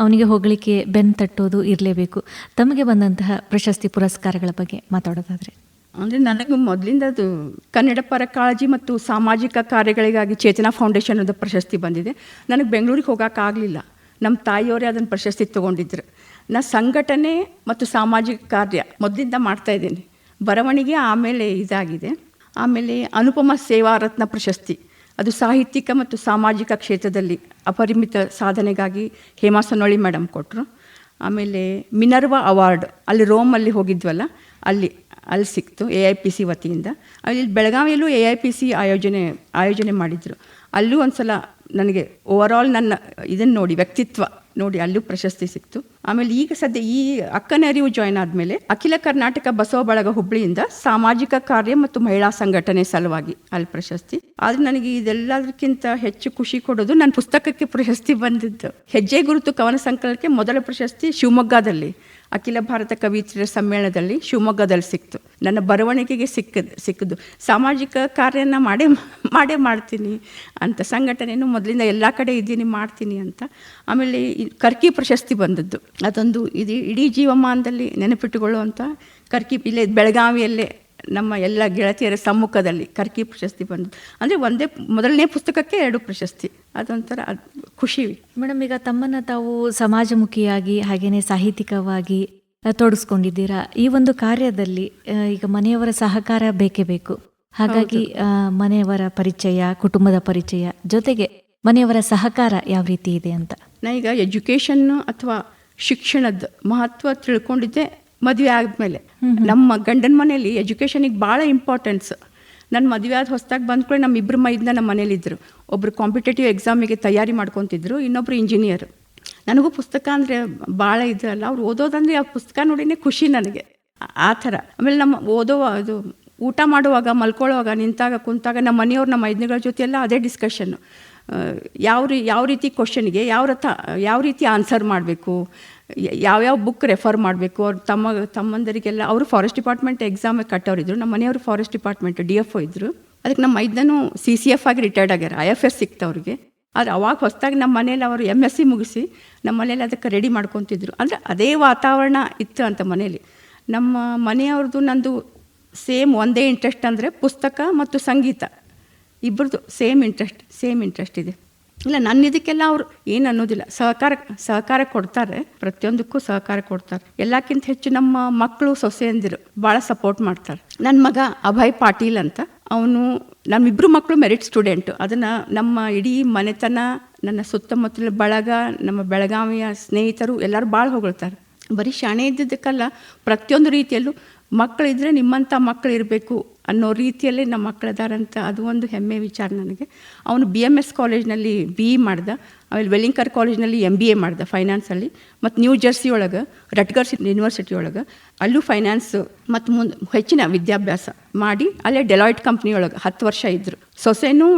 Speaker 1: ಅವನಿಗೆ ಹೊಗಳಿಕೆ ಬೆನ್ ತಟ್ಟೋದು ಇರಲೇಬೇಕು. ತಮಗೆ ಬಂದಂತಹ ಪ್ರಶಸ್ತಿ ಪುರಸ್ಕಾರಗಳ ಬಗ್ಗೆ ಮಾತಾಡೋದಾದ್ರೆ.
Speaker 2: ಅಂದರೆ ನನಗೆ ಮೊದಲಿಂದ ಅದು ಕನ್ನಡ ಪರ ಕಾಳಜಿ ಮತ್ತು ಸಾಮಾಜಿಕ ಕಾರ್ಯಗಳಿಗಾಗಿ ಚೇತನಾ ಫೌಂಡೇಶನ್ ಅನ್ನೋದು ಪ್ರಶಸ್ತಿ ಬಂದಿದೆ. ನನಗೆ ಬೆಂಗಳೂರಿಗೆ ಹೋಗೋಕ್ಕಾಗಲಿಲ್ಲ ನಮ್ಮ ತಾಯಿಯವರೇ ಅದನ್ನು ಪ್ರಶಸ್ತಿ ತೊಗೊಂಡಿದ್ರು. ನಾ ಸಂಘಟನೆ ಮತ್ತು ಸಾಮಾಜಿಕ ಕಾರ್ಯ ಮೊದಲಿಂದ ಮಾಡ್ತಾ ಇದ್ದೀನಿ. ಬರವಣಿಗೆ ಆಮೇಲೆ ಇದಾಗಿದೆ. ಆಮೇಲೆ ಅನುಪಮ ಸೇವಾರತ್ನ ಪ್ರಶಸ್ತಿ. ಅದು ಸಾಹಿತ್ಯಿಕ ಮತ್ತು ಸಾಮಾಜಿಕ ಕ್ಷೇತ್ರದಲ್ಲಿ ಅಪರಿಮಿತ ಸಾಧನೆಗಾಗಿ ಹೇಮಾ ಸೊನ್ನೊಳ್ಳಿ ಮೇಡಮ್ ಕೊಟ್ಟರು ಆಮೇಲೆ ಮಿನರ್ವ ಅವಾರ್ಡ್, ಅಲ್ಲಿ ರೋಮಲ್ಲಿ ಹೋಗಿದ್ವಲ್ಲ, ಅಲ್ಲಿ ಅಲ್ಲಿ ಸಿಕ್ತು ಎ ಐ ಪಿ ಸಿ ವತಿಯಿಂದ. ಅಲ್ಲಿ ಬೆಳಗಾವಿಯಲ್ಲೂ ಎ ಐ ಪಿ ಸಿ ಆಯೋಜನೆ ಆಯೋಜನೆ ಮಾಡಿದರು. ಅಲ್ಲೂ ಒಂದು ಸಲ ನನಗೆ ಓವರಾಲ್ ನನ್ನ ಇದನ್ನು ನೋಡಿ, ವ್ಯಕ್ತಿತ್ವ ನೋಡಿ ಅಲ್ಲೂ ಪ್ರಶಸ್ತಿ ಸಿಕ್ತು. ಆಮೇಲೆ ಈಗ ಸದ್ಯ ಈ ಅಕ್ಕನ ಅರಿವು ಜಾಯ್ನ್ ಆದಮೇಲೆ ಅಖಿಲ ಕರ್ನಾಟಕ ಬಸವ ಬಳಗ ಹುಬ್ಳಿಯಿಂದ ಸಾಮಾಜಿಕ ಕಾರ್ಯ ಮತ್ತು ಮಹಿಳಾ ಸಂಘಟನೆ ಸಲುವಾಗಿ ಅಲ್ಲಿ ಪ್ರಶಸ್ತಿ. ಆದ್ರೆ ನನಗೆ ಇದೆಲ್ಲದಕ್ಕಿಂತ ಹೆಚ್ಚು ಖುಷಿ ಕೊಡೋದು ನನ್ನ ಪುಸ್ತಕಕ್ಕೆ ಪ್ರಶಸ್ತಿ ಬಂದಿದ್ದು. ಹೆಜ್ಜೆ ಗುರುತು ಕವನ ಸಂಕಲನಕ್ಕೆ ಮೊದಲ ಪ್ರಶಸ್ತಿ ಶಿವಮೊಗ್ಗದಲ್ಲಿ. ಅಖಿಲ ಭಾರತ ಕವಿತ್ರ ಸಮ್ಮೇಳನದಲ್ಲಿ ಶಿವಮೊಗ್ಗದಲ್ಲಿ ಸಿಕ್ತು. ನನ್ನ ಬರವಣಿಗೆಗೆ ಸಿಕ್ಕದು, ಸಿಕ್ಕಿದ್ದು. ಸಾಮಾಜಿಕ ಕಾರ್ಯನ ಮಾಡೇ ಮಾಡೇ ಮಾಡ್ತೀನಿ ಅಂತ, ಸಂಘಟನೆಯನ್ನು ಮೊದಲಿಂದ ಎಲ್ಲ ಕಡೆ ಇದ್ದೀನಿ, ಮಾಡ್ತೀನಿ ಅಂತ. ಆಮೇಲೆ ಕರ್ಕಿ ಪ್ರಶಸ್ತಿ ಬಂದದ್ದು. ಅದೊಂದು ಇದು ಇಡೀ ಜೀವಮಾನದಲ್ಲಿ ನೆನಪಿಟ್ಟುಕೊಳ್ಳುವಂಥ ಕರ್ಕಿ, ಇಲ್ಲೇ ಬೆಳಗಾವಿಯಲ್ಲೇ ನಮ್ಮ ಎಲ್ಲ ಗೆಳತಿಯರ ಸಮ್ಮುಖದಲ್ಲಿ ಕರ್ಕಿ ಪ್ರಶಸ್ತಿ ಬಂದು ಅಂದರೆ ಒಂದೇ ಮೊದಲನೇ ಪುಸ್ತಕಕ್ಕೆ ಎರಡು ಪ್ರಶಸ್ತಿ. ಅದೊಂಥರ ಅದ್ ಖುಷಿ.
Speaker 1: ಮೇಡಮ್ ಈಗ ತಮ್ಮನ್ನು ತಾವು ಸಮಾಜಮುಖಿಯಾಗಿ ಹಾಗೆಯೇ ಸಾಹಿತ್ಯಿಕವಾಗಿ ತೊಡಸ್ಕೊಂಡಿದ್ದೀರಾ? ತೊಡಗಿಸ್ಕೊಂಡಿದ್ದೀರಾ ಈ ಒಂದು ಕಾರ್ಯದಲ್ಲಿ ಈಗ ಮನೆಯವರ ಸಹಕಾರ ಬೇಕೇ ಬೇಕು. ಹಾಗಾಗಿ ಮನೆಯವರ ಪರಿಚಯ ಕುಟುಂಬದ ಪರಿಚಯ ಜೊತೆಗೆ ಮನೆಯವರ ಸಹಕಾರ ಯಾವ ರೀತಿ ಇದೆ ಅಂತ?
Speaker 2: ನಾ ಈಗ ಎಜುಕೇಷನ್ ಅಥವಾ ಶಿಕ್ಷಣದ ಮಹತ್ವ ತಿಳ್ಕೊಂಡಿದ್ದೆ. ಮದುವೆ ಆದಮೇಲೆ. ನಮ್ಮ ಗಂಡನ ಮನೆಯಲ್ಲಿ ಎಜುಕೇಷನಿಗೆ ಭಾಳ ಇಂಪಾರ್ಟೆನ್ಸ್ ನನ್ನ ಮದುವೆ ಆದ ಹೊಸ್ದಾಗಿ ಬಂದ್ಕೊಳ್ಳಿ ನಮ್ಮ ಇಬ್ಬರು ಮೈದನ್ನ ನಮ್ಮ ಮನೇಲಿದ್ದರು ಒಬ್ಬರು ಕಾಂಪಿಟೇಟಿವ್ ಎಕ್ಸಾಮಿಗೆ ತಯಾರಿ ಮಾಡ್ಕೊತಿದ್ರು ಇನ್ನೊಬ್ರು ಇಂಜಿನಿಯರ್ ನನಗೂ ಪುಸ್ತಕ ಅಂದರೆ ಭಾಳ ಇದಲ್ಲ ಅವ್ರು ಓದೋದಂದರೆ ಆ ಪುಸ್ತಕ ನೋಡಿನೇ ಖುಷಿ ನನಗೆ. ಆ- ಥರ. ಆಮೇಲೆ ನಮ್ಮ ಓದೋ ಅದು ಊಟ ಮಾಡುವಾಗ ಮಲ್ಕೊಳ್ಳುವಾಗ ನಿಂತಾಗ ಕುಂತಾಗ ನಮ್ಮ ಮನೆಯವ್ರು ನಮ್ಮ ಮೈದನಗಳ ಜೊತೆ ಎಲ್ಲ ಅದೇ ಡಿಸ್ಕಷನ್ನು ಯಾವ ರೀ ಯಾವ ರೀತಿ ಕ್ವಶನ್ಗೆ ಯಾವ ರಥ ಯಾವ ರೀತಿ ಆನ್ಸರ್ ಮಾಡಬೇಕು? ಯಾವ್ಯಾವ ಬುಕ್ ರೆಫರ್ ಮಾಡಬೇಕು, ಅವ್ರು ತಮ್ಮ, ತಮ್ಮಂದರಿಗೆಲ್ಲ, ಅವರು ಫಾರೆಸ್ಟ್ ಡಿಪಾರ್ಟ್ಮೆಂಟ್ ಎಕ್ಸಾಮಿಗೆ ಕಟ್ಟೋರಿದ್ರು ನಮ್ಮ ಮನೆಯವರು forest department D F O ಇದ್ದರು ಅದಕ್ಕೆ ನಮ್ಮ ಮೈದನು ಸಿ ಸಿ ಎಫ್ ಆಗಿ ರಿಟೈರ್ಡ್ ಆಗ್ಯಾರ ಐ ಎಫ್ ಎಸ್ ಸಿಕ್ತವ್ರಿಗೆ. ಆದರೆ ಅವಾಗ ಹೊಸದಾಗಿ ನಮ್ಮ ಮನೇಲಿ ಅವರು ಎಂ ಎಸ್ ಸಿ ಮುಗಿಸಿ, ನಮ್ಮ ಮನೇಲಿ ಅದಕ್ಕೆ ರೆಡಿ ಮಾಡ್ಕೊತಿದ್ರು. ಅಂದರೆ ಅದೇ ವಾತಾವರಣ ಇತ್ತು ಅಂತ ಮನೇಲಿ. ನಮ್ಮ ಮನೆಯವ್ರದ್ದು ನಂದು ಸೇಮ್ ಒಂದೇ ಇಂಟ್ರೆಸ್ಟ್ ಅಂದರೆ ಪುಸ್ತಕ ಮತ್ತು ಸಂಗೀತ. ಇಬ್ಬರದ್ದು ಸೇಮ್ ಇಂಟ್ರೆಸ್ಟ್ ಸೇಮ್ ಇಂಟ್ರೆಸ್ಟ್ ಇದೆ. ಇಲ್ಲ ನನ್ನ ಇದಕ್ಕೆಲ್ಲ ಅವರು ಏನು ಅನ್ನೋದಿಲ್ಲ. ಸಹಕಾರ ಸಹಕಾರ ಕೊಡ್ತಾರೆ. ಪ್ರತಿಯೊಂದಕ್ಕೂ ಸಹಕಾರ ಕೊಡ್ತಾರೆ. ಎಲ್ಲಕ್ಕಿಂತ ಹೆಚ್ಚು ನಮ್ಮ ಮಕ್ಕಳು ಸೊಸೆಯಂದಿರು ಭಾಳ ಸಪೋರ್ಟ್ ಮಾಡ್ತಾರೆ. ನನ್ನ ಮಗ ಅಭಯ್ ಪಾಟೀಲ್ ಅಂತ. ಅವನು ನಮ್ಮಿಬ್ಬರು ಮಕ್ಕಳು ಮೆರಿಟ್ ಸ್ಟೂಡೆಂಟು ಅದನ್ನು ನಮ್ಮ ಇಡೀ ಮನೆತನ, ನನ್ನ ಸುತ್ತಮುತ್ತಲ ಬಳಗ, ನಮ್ಮ ಬೆಳಗಾವಿಯ ಸ್ನೇಹಿತರು ಎಲ್ಲರೂ ಭಾಳ ಹೊಗಳ್ತಾರೆ. ಬರೀ ಶಾಣೆ ಇದ್ದಿದ್ದಕ್ಕಲ್ಲ, ಪ್ರತಿಯೊಂದು ರೀತಿಯಲ್ಲೂ ಮಕ್ಕಳಿದ್ರೆ ನಿಮ್ಮಂಥ ಮಕ್ಕಳು ಇರಬೇಕು ಅನ್ನೋ ರೀತಿಯಲ್ಲಿ ನಮ್ಮ ಮಕ್ಕಳಿದಾರಂತ ಅದು ಒಂದು ಹೆಮ್ಮೆ ವಿಚಾರ ನನಗೆ. ಅವನು ಬಿ ಎಂ ಎಸ್ ಕಾಲೇಜ್ನಲ್ಲಿ ಬಿ ಇ ಮಾಡ್ದ, ಆಮೇಲೆ ವೆಲ್ಲಿಂಕರ್ ಕಾಲೇಜ್ನಲ್ಲಿ ಎಂ ಬಿ ಎ ಮಾಡ್ದೆ ಫೈನಾನ್ಸಲ್ಲಿ ಮತ್ತು ನ್ಯೂ ಜರ್ಸಿ ಒಳಗೆ ರಟ್ಗರ್ಸ್ ಯೂನಿವರ್ಸಿಟಿ ಒಳಗೆ, ಅಲ್ಲೂ ಫೈನಾನ್ಸ್ ಮತ್ತು ಮುಂದೆ ಹೆಚ್ಚಿನ ವಿದ್ಯಾಭ್ಯಾಸ ಮಾಡಿ, ಅಲ್ಲೇ ಡೆಲಾಯ್ಟ್ ಕಂಪ್ನಿಯೊಳಗೆ ಹತ್ತು ವರ್ಷ ಇದ್ದರು ಸೊಸೆನೂ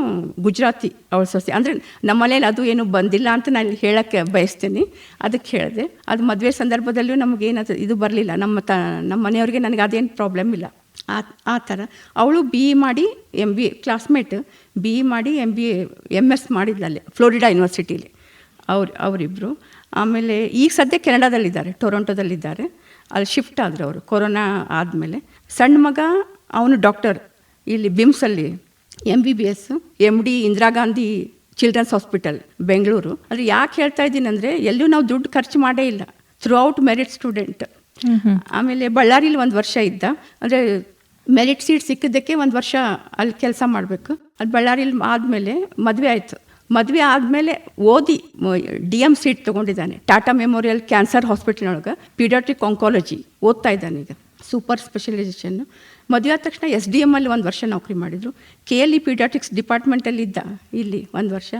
Speaker 2: ಗುಜರಾತಿ, ಅವಳ ಸೊಸೆ. ಅಂದರೆ ನಮ್ಮ ಮನೇಲಿ ಅದು ಏನು ಬಂದಿಲ್ಲ ಅಂತ ನಾನು ಹೇಳೋಕ್ಕೆ ಬಯಸ್ತೀನಿ, ಅದಕ್ಕೆ ಹೇಳಿದೆ. ಅದು ಮದುವೆ ಸಂದರ್ಭದಲ್ಲೂ ನಮಗೇನದು ಇದು ಬರಲಿಲ್ಲ. ನಮ್ಮ ತ, ನಮ್ಮ ಮನೆಯವ್ರಿಗೆ ನನಗೆ ಅದೇನು ಪ್ರಾಬ್ಲಮ್ ಇಲ್ಲ. ಆ ಆ ಥರ. ಅವಳು ಬಿ ಇ ಮಾಡಿ M B classmate B E ಮಾಡಿ ಎಂ ಬಿ ಎಂ ಎಸ್ ಮಾಡಿದ್ಲಲ್ಲೇ ಫ್ಲೋರಿಡಾ ಯೂನಿವರ್ಸಿಟಿಲಿ ಅವ್ರು ಅವರಿಬ್ಬರು ಆಮೇಲೆ ಈಗ ಸದ್ಯ ಕೆನಡಾದಲ್ಲಿದ್ದಾರೆ ಟೊರೊಂಟೊದಲ್ಲಿದ್ದಾರೆ. ಅಲ್ಲಿ ಶಿಫ್ಟ್ ಆದರು ಅವರು ಕೊರೋನಾ ಆದಮೇಲೆ. ಸಣ್ಣ ಮಗ ಅವನು ಡಾಕ್ಟರ್ ಇಲ್ಲಿ ಬಿಮ್ಸಲ್ಲಿ M B B S M D Indira Gandhi children's hospital Bengaluru. ಆದರೆ ಯಾಕೆ ಹೇಳ್ತಾ ಇದ್ದೀನಿ ಅಂದರೆ ಎಲ್ಲೂ ನಾವು ದುಡ್ಡು ಖರ್ಚು ಮಾಡೇ ಇಲ್ಲ. ಥ್ರೂ ಔಟ್ ಮೆರಿಟ್ ಸ್ಟೂಡೆಂಟ್ ಆಮೇಲೆ ಬಳ್ಳಾರಿಲಿ ಒಂದು ವರ್ಷ ಇದ್ದ. ಅಂದರೆ ಮೆರಿಟ್ ಸೀಟ್ ಸಿಕ್ಕಿದ್ದಕ್ಕೆ ಒಂದು ವರ್ಷ ಅಲ್ಲಿ ಕೆಲಸ ಮಾಡಬೇಕು. ಅಲ್ಲಿ ಬಳ್ಳಾರಿಲಿ ಆದಮೇಲೆ ಮದುವೆ ಆಯಿತು. ಮದುವೆ ಆದಮೇಲೆ ಓದಿ ಡಿ ಎಂ ಸೀಟ್ ತೊಗೊಂಡಿದ್ದಾನೆ. ಟಾಟಾ ಮೆಮೋರಿಯಲ್ ಕ್ಯಾನ್ಸರ್ ಹಾಸ್ಪಿಟಲ್ನೊಳಗೆ ಪೀಡಿಯಾಟ್ರಿಕ್ ಆಂಕಾಲಜಿ ಓದ್ತಾ ಇದ್ದಾನೆ ಈಗ. ಸೂಪರ್ ಸ್ಪೆಷಲೈಸೇಷನ್ನು ಮದುವೆ ಆದ ತಕ್ಷಣ ಎಸ್ ಡಿ ಎಮ್ಮಲ್ಲಿ ಒಂದು ವರ್ಷ ನೌಕರಿ ಮಾಡಿದರು. ಕೆ ಎಲ್ ಇ ಪೀಡಿಯಾಟ್ರಿಕ್ಸ್ ಡಿಪಾರ್ಟ್ಮೆಂಟಲ್ಲಿ ಇದ್ದ ಇಲ್ಲಿ ಒಂದು ವರ್ಷ.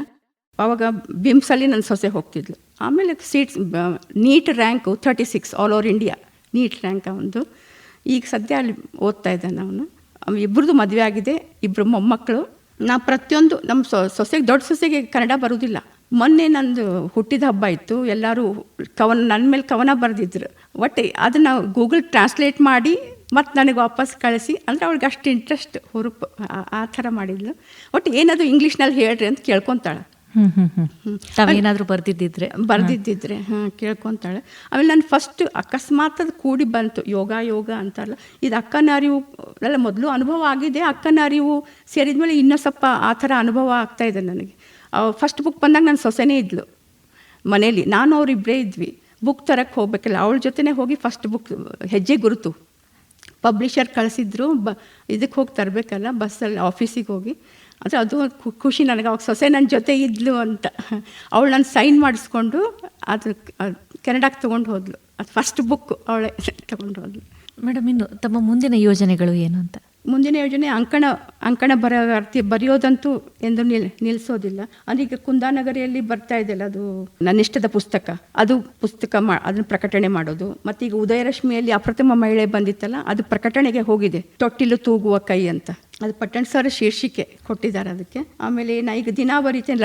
Speaker 2: ಆವಾಗ ಬಿಮ್ಸಲ್ಲಿ ನನ್ನ ಸೊಸೆ ಹೋಗ್ತಿದ್ಲು. ಆಮೇಲೆ seats NEET rank thirty six all over India NEET rank ಅವನದು ಈಗ ಸದ್ಯ ಅಲ್ಲಿ ಓದ್ತಾ ಇದ್ದಾನೆ ಅವನು. ಇಬ್ಬರದು ಮದುವೆ ಆಗಿದೆ ಇಬ್ಬರು ಮೊಮ್ಮಕ್ಕಳು. ನಾ ಪ್ರತಿಯೊಂದು ನಮ್ಮ ಸೊಸೆಗೆ, ದೊಡ್ಡ ಸೊಸೆಗೆ ಕನ್ನಡ ಬರೋದಿಲ್ಲ. ಮೊನ್ನೆ ನಂದು ಹುಟ್ಟಿದ ಹಬ್ಬ ಇತ್ತು, ಎಲ್ಲರೂ ಕವನ ನನ್ನ ಮೇಲೆ ಕವನ ಬರೆದಿದ್ರು. ಒಟ್ಟು ಅದನ್ನು ಗೂಗಲ್ ಟ್ರಾನ್ಸ್ಲೇಟ್ ಮಾಡಿ ಮತ್ತು ನನಗೆ ವಾಪಸ್ ಕಳಿಸಿ, ಅಂದರೆ ಅವಳಿಗೆ ಅಷ್ಟು ಇಂಟ್ರೆಸ್ಟ್ ಹುರುಪು, ಆ- ಥರ ಮಾಡಿದ್ಲು. ಒಟ್ಟು ಏನದು ಇಂಗ್ಲೀಷ್ನಲ್ಲಿ ಹೇಳ್ರಿ ಅಂತ ಕೇಳ್ಕೊತಾಳೆ.
Speaker 1: ತಾವೇನಾದ್ರೂ ಬರ್ದಿದ್ದಿದ್ರೆ?
Speaker 2: ಬರ್ದಿದ್ದಿದ್ರೆ ಹಾಂ ಕೇಳ್ಕೊತಾಳೆ. ಆಮೇಲೆ ನಾನು ಫಸ್ಟ್ ಅಕಸ್ಮಾತ್ ಅದು ಕೂಡಿ ಬಂತು ಯೋಗ ಯೋಗ ಅಂತಾರಲ್ಲ. ಇದು ಅಕ್ಕನ ಅರಿವು ಅಲ್ಲ ಮೊದಲು ಅನುಭವ ಆಗಿದೆ ಅಕ್ಕನ ಅರಿವು ಸೇರಿದ್ಮೇಲೆ ಇನ್ನೂ ಸ್ವಲ್ಪ ಆ ಥರ ಅನುಭವ ಆಗ್ತಾ ಇದೆ ನನಗೆ. ಫಸ್ಟ್ ಬುಕ್ ಬಂದಾಗ ನಾನು ಸೊಸೆನೇ ಇದ್ಲು. ಮನೇಲಿ ನಾನು ಅವರಿಬ್ಬರೇ ಇದ್ವಿ. ಬುಕ್ ತರಕ್ಕೆ ಹೋಗ್ಬೇಕಲ್ಲ ಅವಳ ಜೊತೆನೇ ಹೋಗಿ ಫಸ್ಟ್ ಬುಕ್ ಹೆಜ್ಜೆ ಗುರುತು. ಪಬ್ಲಿಷರ್ ಕಳಿಸಿದ್ರು ಬ ಇದಕ್ಕೆ ಹೋಗಿ ತರಬೇಕಲ್ಲ ಬಸ್ಸಲ್ಲಿ ಆಫೀಸಿಗೆ ಹೋಗಿ. ಆದರೆ ಅದು ಖುಷಿ ನನಗೆ ಅವಾಗ ಸೊಸೆ ನನ್ನ ಜೊತೆ ಇದ್ಲು ಅಂತ. ಅವಳು ನಾನು ಸೈನ್ ಮಾಡಿಸ್ಕೊಂಡು ಅದು ಕೆನಡಾಕ್ಕೆ ತೊಗೊಂಡು ಹೋದ್ಲು. ಅದು ಫಸ್ಟ್ ಬುಕ್ ಅವಳೆ ತೊಗೊಂಡು ಹೋದ್ಲು.
Speaker 1: ಮೇಡಮ್ ಇನ್ನು ತಮ್ಮ ಮುಂದಿನ ಯೋಜನೆಗಳು ಏನು ಅಂತ?
Speaker 2: ಮುಂದಿನ ಯೋಜನೆ ಅಂಕಣ ಅಂಕಣ ಬರವರ್ತಿ ಬರೆಯೋದಂತೂ ಎಂದು ನಿಲ್ ನಿಲ್ಲಿಸೋದಿಲ್ಲ ಅದೀಗ ಕುಂದಾನಗರಿಯಲ್ಲಿ ಬರ್ತಾ ಇದೆಯಲ್ಲ, ಅದು ನನ್ನ ಇಷ್ಟದ ಪುಸ್ತಕ. ಅದು ಪುಸ್ತಕ ಮಾ, ಅದನ್ನು ಪ್ರಕಟಣೆ ಮಾಡೋದು. ಮತ್ತೀಗ ಉದಯರಶ್ಮಿಯಲ್ಲಿ ಅಪ್ರಥಮ ಮಹಿಳೆ ಬಂದಿತ್ತಲ್ಲ, ಅದು ಪ್ರಕಟಣೆಗೆ ಹೋಗಿದೆ. ತೊಟ್ಟಿಲು ತೂಗುವ ಕೈ ಅಂತ. ಅದು ಪಟ್ಟಣ ಸರ್ ಶೀರ್ಷಿಕೆ ಕೊಟ್ಟಿದ್ದಾರೆ ಅದಕ್ಕೆ. ಆಮೇಲೆ ನಾ ಈಗ ದಿನಾ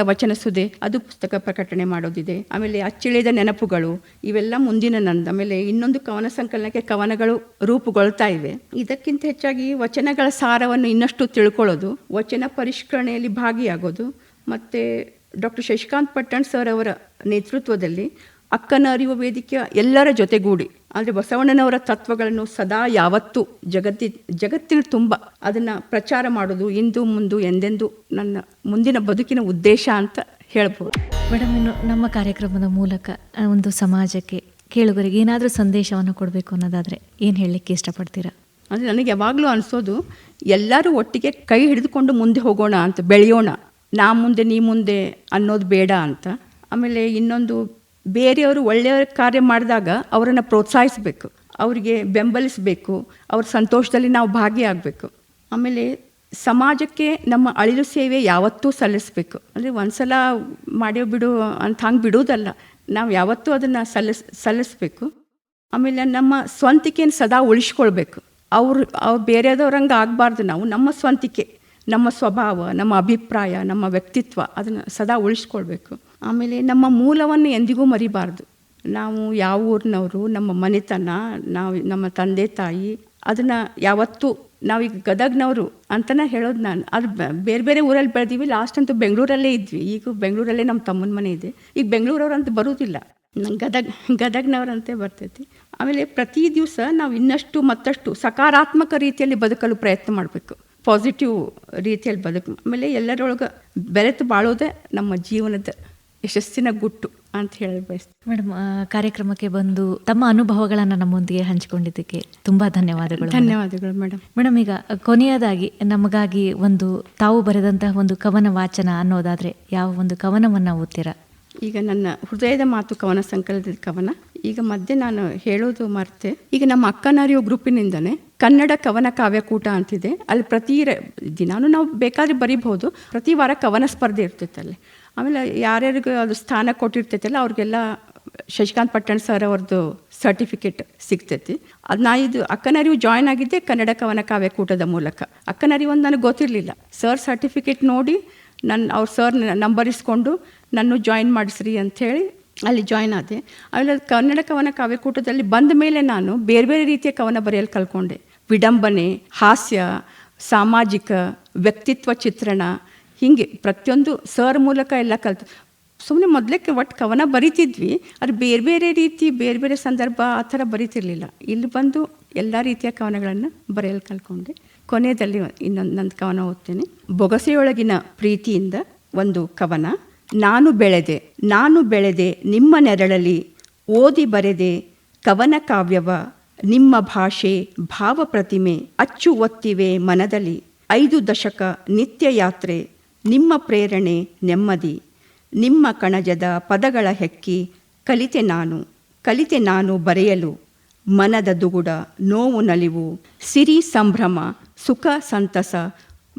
Speaker 2: ವಚನ ಸುದೆ, ಅದು ಪುಸ್ತಕ ಪ್ರಕಟಣೆ ಮಾಡೋದಿದೆ. ಆಮೇಲೆ ಅಚ್ಚಿಳಿದ ನೆನಪುಗಳು, ಇವೆಲ್ಲ ಮುಂದಿನ ನಂದು. ಆಮೇಲೆ ಇನ್ನೊಂದು ಕವನ ಸಂಕಲನಕ್ಕೆ ಕವನಗಳು ರೂಪುಗೊಳ್ತಾ ಇವೆ. ಇದಕ್ಕಿಂತ ಹೆಚ್ಚಾಗಿ ವಚನಗಳ ಸಾರವನ್ನು ಇನ್ನಷ್ಟು ತಿಳ್ಕೊಳ್ಳೋದು, ವಚನ ಪರಿಷ್ಕರಣೆಯಲ್ಲಿ ಭಾಗಿಯಾಗೋದು, ಮತ್ತು ಡಾಕ್ಟರ್ ಶಶಿಕಾಂತ್ ಪಟ್ಟಣ್ ಸರ್ ಅವರ ನೇತೃತ್ವದಲ್ಲಿ ಅಕ್ಕನ ಅರಿವು ವೇದಿಕೆಯ ಎಲ್ಲರ ಜೊತೆಗೂಡಿ, ಅಂದರೆ ಬಸವಣ್ಣನವರ ತತ್ವಗಳನ್ನು ಸದಾ ಯಾವತ್ತೂ ಜಗತ್ತಿ ಜಗತ್ತಿನ ತುಂಬ ಅದನ್ನು ಪ್ರಚಾರ ಮಾಡೋದು, ಇಂದು, ಮುಂದು, ಎಂದೆಂದು ನನ್ನ ಮುಂದಿನ ಬದುಕಿನ ಉದ್ದೇಶ ಅಂತ ಹೇಳ್ಬೋದು.
Speaker 1: ಮೇಡಮ್ ಇನ್ನು ನಮ್ಮ ಕಾರ್ಯಕ್ರಮದ ಮೂಲಕ ಒಂದು ಸಮಾಜಕ್ಕೆ ಕೇಳುಗರಿಗೆ ಏನಾದರೂ ಸಂದೇಶವನ್ನು ಕೊಡಬೇಕು ಅನ್ನೋದಾದರೆ ಏನು ಹೇಳಲಿಕ್ಕೆ ಇಷ್ಟಪಡ್ತೀರಾ?
Speaker 2: ಅಂದರೆ ನನಗೆ ಯಾವಾಗಲೂ ಅನಿಸೋದು, ಎಲ್ಲರೂ ಒಟ್ಟಿಗೆ ಕೈ ಹಿಡಿದುಕೊಂಡು ಮುಂದೆ ಹೋಗೋಣ ಅಂತ, ಬೆಳೆಯೋಣ. ನಾ ಮುಂದೆ, ನೀ ಮುಂದೆ ಅನ್ನೋದು ಬೇಡ ಅಂತ. ಆಮೇಲೆ ಇನ್ನೊಂದು, ಬೇರೆಯವರು ಒಳ್ಳೆಯ ಕಾರ್ಯ ಮಾಡಿದಾಗ ಅವರನ್ನು ಪ್ರೋತ್ಸಾಹಿಸಬೇಕು, ಅವರಿಗೆ ಬೆಂಬಲಿಸಬೇಕು, ಅವ್ರ ಸಂತೋಷದಲ್ಲಿ ನಾವು ಭಾಗಿಯಾಗಬೇಕು. ಆಮೇಲೆ ಸಮಾಜಕ್ಕೆ ನಮ್ಮ ಅಳಿಲು ಸೇವೆ ಯಾವತ್ತೂ ಸಲ್ಲಿಸಬೇಕು. ಅಂದರೆ ಒಂದ್ಸಲ ಮಾಡ್ಯೋ ಬಿಡು ಅಂತ ಹಂಗೆ ಬಿಡೋದಲ್ಲ, ನಾವು ಯಾವತ್ತೂ ಅದನ್ನು ಸಲ್ಲಿಸ್, ಸಲ್ಲಿಸಬೇಕು. ಆಮೇಲೆ ನಮ್ಮ ಸ್ವಂತಿಕೆಯನ್ನು ಸದಾ ಉಳಿಸ್ಕೊಳ್ಬೇಕು. ಅವ್ರು ಅವ್ರು ಬೇರೆದವ್ರಂಗೆ ಆಗಬಾರ್ದು ನಾವು. ನಮ್ಮ ಸ್ವಂತಿಕೆ, ನಮ್ಮ ಸ್ವಭಾವ, ನಮ್ಮ ಅಭಿಪ್ರಾಯ, ನಮ್ಮ ವ್ಯಕ್ತಿತ್ವ ಅದನ್ನು ಸದಾ ಉಳಿಸ್ಕೊಳ್ಬೇಕು. ಆಮೇಲೆ ನಮ್ಮ ಮೂಲವನ್ನು ಎಂದಿಗೂ ಮರಿಬಾರ್ದು. ನಾವು ಯಾವ ಊರಿನವರು, ನಮ್ಮ ಮನೆತನ, ನಾವು ನಮ್ಮ ತಂದೆ, ತಾಯಿ ಅದನ್ನು ಯಾವತ್ತೂ ನಾವೀಗ ಗದಗ್ನವರು ಅಂತಲೇ ಹೇಳೋದು ನಾನು. ಅದು ಬೇರೆ ಬೇರೆ ಊರಲ್ಲಿ ಬೆಳೆದೀವಿ. ಲಾಸ್ಟ್ ಅಂತೂ ಬೆಂಗಳೂರಲ್ಲೇ ಇದ್ವಿ. ಈಗ ಬೆಂಗಳೂರಲ್ಲೇ ನಮ್ಮ ತಮ್ಮನ ಮನೆ ಇದೆ. ಈಗ ಬೆಂಗಳೂರವ್ರು ಅಂತ ಬರೋದಿಲ್ಲ. ನಂಗೆ ಗದಗ್, ಗದಗ್ನವ್ರಂತೆ ಬರ್ತೈತಿ. ಆಮೇಲೆ ಪ್ರತಿ ದಿವಸ ನಾವು ಇನ್ನಷ್ಟು ಮತ್ತಷ್ಟು ಸಕಾರಾತ್ಮಕ ರೀತಿಯಲ್ಲಿ ಬದುಕಲು ಪ್ರಯತ್ನ ಮಾಡಬೇಕು. ಪಾಸಿಟಿವ್ ರೀತಿಯಲ್ಲಿ ಬದುಕು ಆಮೇಲೆ ಎಲ್ಲರೊಳಗೆ ಬೆರೆತು ಬಾಳೋದೇ ನಮ್ಮ ಜೀವನದ ಯಶಸ್ಸಿನ ಗುಟ್ಟು ಅಂತ ಹೇಳಿ ಬಯಸ್ತೀನಿ.
Speaker 1: ಮೇಡಮ್ ಕಾರ್ಯಕ್ರಮಕ್ಕೆ ಬಂದು ತಮ್ಮ ಅನುಭವಗಳನ್ನು ನಮ್ಮೊಂದಿಗೆ ಹಂಚಿಕೊಂಡಿದ್ದಕ್ಕೆ ತುಂಬ ಧನ್ಯವಾದಗಳು.
Speaker 2: ಧನ್ಯವಾದಗಳು ಮೇಡಮ್.
Speaker 1: ಮೇಡಮ್ ಈಗ ಕೊನೆಯದಾಗಿ ನಮಗಾಗಿ ಒಂದು ತಾವು ಬರೆದಂತಹ ಒಂದು ಕವನ ವಾಚನ ಅನ್ನೋದಾದರೆ ಯಾವ ಒಂದು ಕವನವನ್ನು ಓದ್ತೀರಾ?
Speaker 2: ಈಗ ನನ್ನ ಹೃದಯದ ಮಾತು ಕವನ ಸಂಕಲನದ ಕವನ. ಈಗ ಮಧ್ಯೆ ನಾನು ಹೇಳೋದು ಮರ್ತೆ. ಈಗ ನಮ್ಮ ಅಕ್ಕನರಿಯೋ ಗ್ರೂಪಿನಿಂದನೇ ಕನ್ನಡ ಕವನ ಕಾವ್ಯಕೂಟ ಅಂತಿದೆ. ಅಲ್ಲಿ ಪ್ರತಿ ದಿನಾನು ನಾವು ಬೇಕಾದ್ರೆ ಬರಿಬಹುದು. ಪ್ರತಿ ವಾರ ಕವನ ಸ್ಪರ್ಧೆ ಇರ್ತೈತೆ ಅಲ್ಲಿ. ಆಮೇಲೆ ಯಾರ್ಯಾರಿಗೂ ಅದು ಸ್ಥಾನ ಕೊಟ್ಟಿರ್ತೈತಲ್ಲ, ಅವ್ರಿಗೆಲ್ಲ ಶಶಿಕಾಂತ್ ಪಟ್ಟಣ್ ಸರ್ ಅವ್ರದ್ದು ಸರ್ಟಿಫಿಕೇಟ್ ಸಿಗ್ತೈತಿ. ಅದು ನಾ ಇದು ಅಕ್ಕನರಿವು ಜಾಯ್ನ್ ಆಗಿದ್ದೆ ಕನ್ನಡ ಕವನ ಕಾವ್ಯಕೂಟದ ಮೂಲಕ. ಅಕ್ಕನರಿವು ಒಂದು ನನಗೆ ಗೊತ್ತಿರಲಿಲ್ಲ. ಸರ್ ಸರ್ಟಿಫಿಕೇಟ್ ನೋಡಿ ನನ್ನ ಅವ್ರ ಸರ್ ನಂಬರ್ ಇಸ್ಕೊಂಡು ನನ್ನ ಜಾಯಿನ್ ಮಾಡಿಸ್ರಿ ಅಂಥೇಳಿ ಅಲ್ಲಿ ಜಾಯ್ನ್ ಆದೆ. ಆಮೇಲೆ ಅದು ಕನ್ನಡ ಕವನ ಕಾವ್ಯಕೂಟದಲ್ಲಿ ಬಂದ ಮೇಲೆ ನಾನು ಬೇರೆ ಬೇರೆ ರೀತಿಯ ಕವನ ಬರೆಯಲು ಕಲ್ಕೊಂಡೆ ವಿಡಂಬನೆ, ಹಾಸ್ಯ, ಸಾಮಾಜಿಕ, ವ್ಯಕ್ತಿತ್ವ ಚಿತ್ರಣ, ಹೀಗೆ ಪ್ರತಿಯೊಂದು ಸರ್ ಮೂಲಕ ಎಲ್ಲ ಕಲ್ತು ಸುಮ್ಮನೆ ಮೊದಲಕ್ಕೆ ಒಟ್ಟು ಕವನ ಬರಿತಿದ್ವಿ ಅದು ಬೇರೆ ಬೇರೆ ರೀತಿ, ಬೇರೆ ಬೇರೆ ಸಂದರ್ಭ ಆ ಥರ ಬರಿತಿರ್ಲಿಲ್ಲ. ಇಲ್ಲಿ ಬಂದು ಎಲ್ಲ ರೀತಿಯ ಕವನಗಳನ್ನು ಬರೆಯಲು ಕಲ್ಕೊಂಡೆ ಕೊನೆಯಲ್ಲಿ ಇನ್ನೊಂದು ನನ್ನ ಕವನ ಓದ್ತೇನೆ. ಬೊಗಸೆಯೊಳಗಿನ ಪ್ರೀತಿಯಿಂದ ಒಂದು ಕವನ. ನಾನು ಬೆಳೆದೆ ನಾನು ಬೆಳೆದೆ ನಿಮ್ಮ ನೆರಳಲ್ಲಿ, ಓದಿ ಬರೆದೆ ಕವನ ಕಾವ್ಯವ, ನಿಮ್ಮ ಭಾಷೆ ಭಾವಪ್ರತಿಮೆ ಅಚ್ಚು ಒತ್ತಿವೆ ಮನದಲ್ಲಿ. ಐದು ದಶಕ ನಿತ್ಯ ಯಾತ್ರೆ, ನಿಮ್ಮ ಪ್ರೇರಣೆ ನೆಮ್ಮದಿ, ನಿಮ್ಮ ಕಣಜದ ಪದಗಳ ಹೆಕ್ಕಿ ಕಲಿತೆ ನಾನು ಕಲಿತೆ ನಾನು ಬರೆಯಲು, ಮನದ ದುಗುಡ ನೋವು ನಲಿವು, ಸಿರಿ ಸಂಭ್ರಮ, ಸುಖ ಸಂತಸ,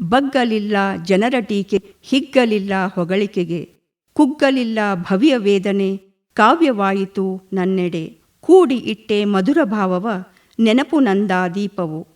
Speaker 2: ಬಗ್ಗಲಿಲ್ಲ ಜನರ ಟೀಕೆ, ಹಿಗ್ಗಲಿಲ್ಲ ಹೊಗಳಿಕೆಗೆ. ಕುಗ್ಗಲಿಲ್ಲ ಭವ್ಯ ವೇದನೆ ಕಾವ್ಯವಾಯಿತು ನನ್ನೆಡೆ. ಕೂಡಿ ಇಟ್ಟೆ ಮಧುರ ಭಾವವ ನೆನಪು ನಂದ ದೀಪವು.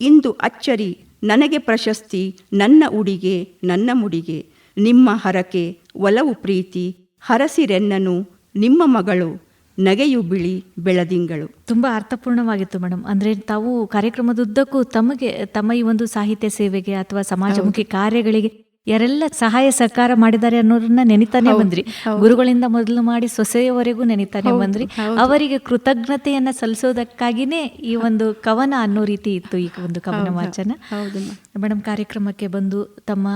Speaker 2: ಇಂದು ಅಚ್ಚರಿ ನನಗೆ ಪ್ರಶಸ್ತಿ ನನ್ನ ಉಡಿಗೆ ನನ್ನ ಮುಡಿಗೆ. ನಿಮ್ಮ ಹರಕೆ ಒಲವು ಪ್ರೀತಿ ಹರಸಿರೆನ್ನನು ನಿಮ್ಮ ಮಗಳು ನಗೆಯು ಬಿಳಿ ಬೆಳದಿಂಗಳು.
Speaker 1: ತುಂಬಾ ಅರ್ಥಪೂರ್ಣವಾಗಿತ್ತು ಮೇಡಮ್ ಅಂದ್ರೆ ತಾವು ಕಾರ್ಯಕ್ರಮದುದ್ದಕ್ಕೂ ತಮಗೆ ತಮ್ಮ ಈ ಒಂದು ಸಾಹಿತ್ಯ ಸೇವೆಗೆ ಅಥವಾ ಸಮಾಜಮುಖಿ ಕಾರ್ಯಗಳಿಗೆ ಯಾರೆಲ್ಲ ಸಹಾಯ ಸಹಕಾರ ಮಾಡಿದ್ದಾರೆ ಅನ್ನೋದನ್ನ ನೆನಿತಾನೆ ಬಂದ್ರಿ. ಗುರುಗಳಿಂದ ಮೊದಲು ಮಾಡಿ ಸೊಸೆಯವರೆಗೂ ನೆನಿತಾನೆ ಬಂದ್ರಿ. ಅವರಿಗೆ ಕೃತಜ್ಞತೆಯನ್ನ ಸಲ್ಲಿಸೋದಕ್ಕಾಗಿನೇ ಈ ಒಂದು ಕವನ ಅನ್ನೋ ರೀತಿ ಇತ್ತು ಈ ಒಂದು ಕವನ ವಾಚನ. ಮೇಡಮ್ ಕಾರ್ಯಕ್ರಮಕ್ಕೆ ಬಂದು ತಮ್ಮ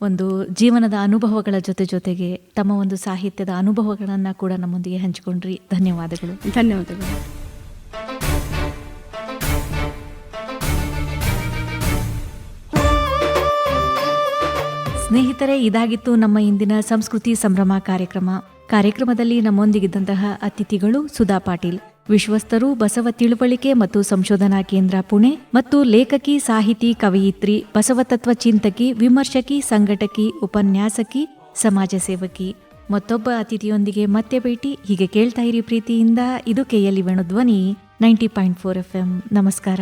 Speaker 1: ಒಂದು ಜೀವನದ ಅನುಭವಗಳ ಜೊತೆ ಜೊತೆಗೆ ತಮ್ಮ ಒಂದು ಸಾಹಿತ್ಯದ ಅನುಭವಗಳನ್ನ ಕೂಡ ನಮ್ಮೊಂದಿಗೆ ಹಂಚಿಕೊಂಡ್ರಿ. ಧನ್ಯವಾದಗಳು.
Speaker 2: ಧನ್ಯವಾದಗಳು.
Speaker 1: ಸ್ನೇಹಿತರೆ, ಇದಾಗಿತ್ತು ನಮ್ಮ ಇಂದಿನ ಸಂಸ್ಕೃತಿ ಸಂಭ್ರಮ ಕಾರ್ಯಕ್ರಮ. ಕಾರ್ಯಕ್ರಮದಲ್ಲಿ ನಮ್ಮೊಂದಿಗಿದ್ದಂತಹ ಅತಿಥಿಗಳು ಸುಧಾ ಪಾಟೀಲ್ ವಿಶ್ವಸ್ತರು ಬಸವ ತಿಳುವಳಿಕೆ ಮತ್ತು ಸಂಶೋಧನಾ ಕೇಂದ್ರ ಪುಣೆ ಮತ್ತು ಲೇಖಕಿ, ಸಾಹಿತಿ, ಕವಯಿತ್ರಿ, ಬಸವತತ್ವ ಚಿಂತಕಿ, ವಿಮರ್ಶಕಿ, ಸಂಘಟಕಿ, ಉಪನ್ಯಾಸಕಿ, ಸಮಾಜ ಸೇವಕಿ. ಮತ್ತೊಬ್ಬ ಅತಿಥಿಯೊಂದಿಗೆ ಮತ್ತೆ ಭೇಟಿ. ಹೀಗೆ ಕೇಳ್ತಾ ಇರಿ ಪ್ರೀತಿಯಿಂದ, ಇದು ಕೆಯಲ್ಲಿ Venu Dhwani, ninety point four F M. ನಮಸ್ಕಾರ.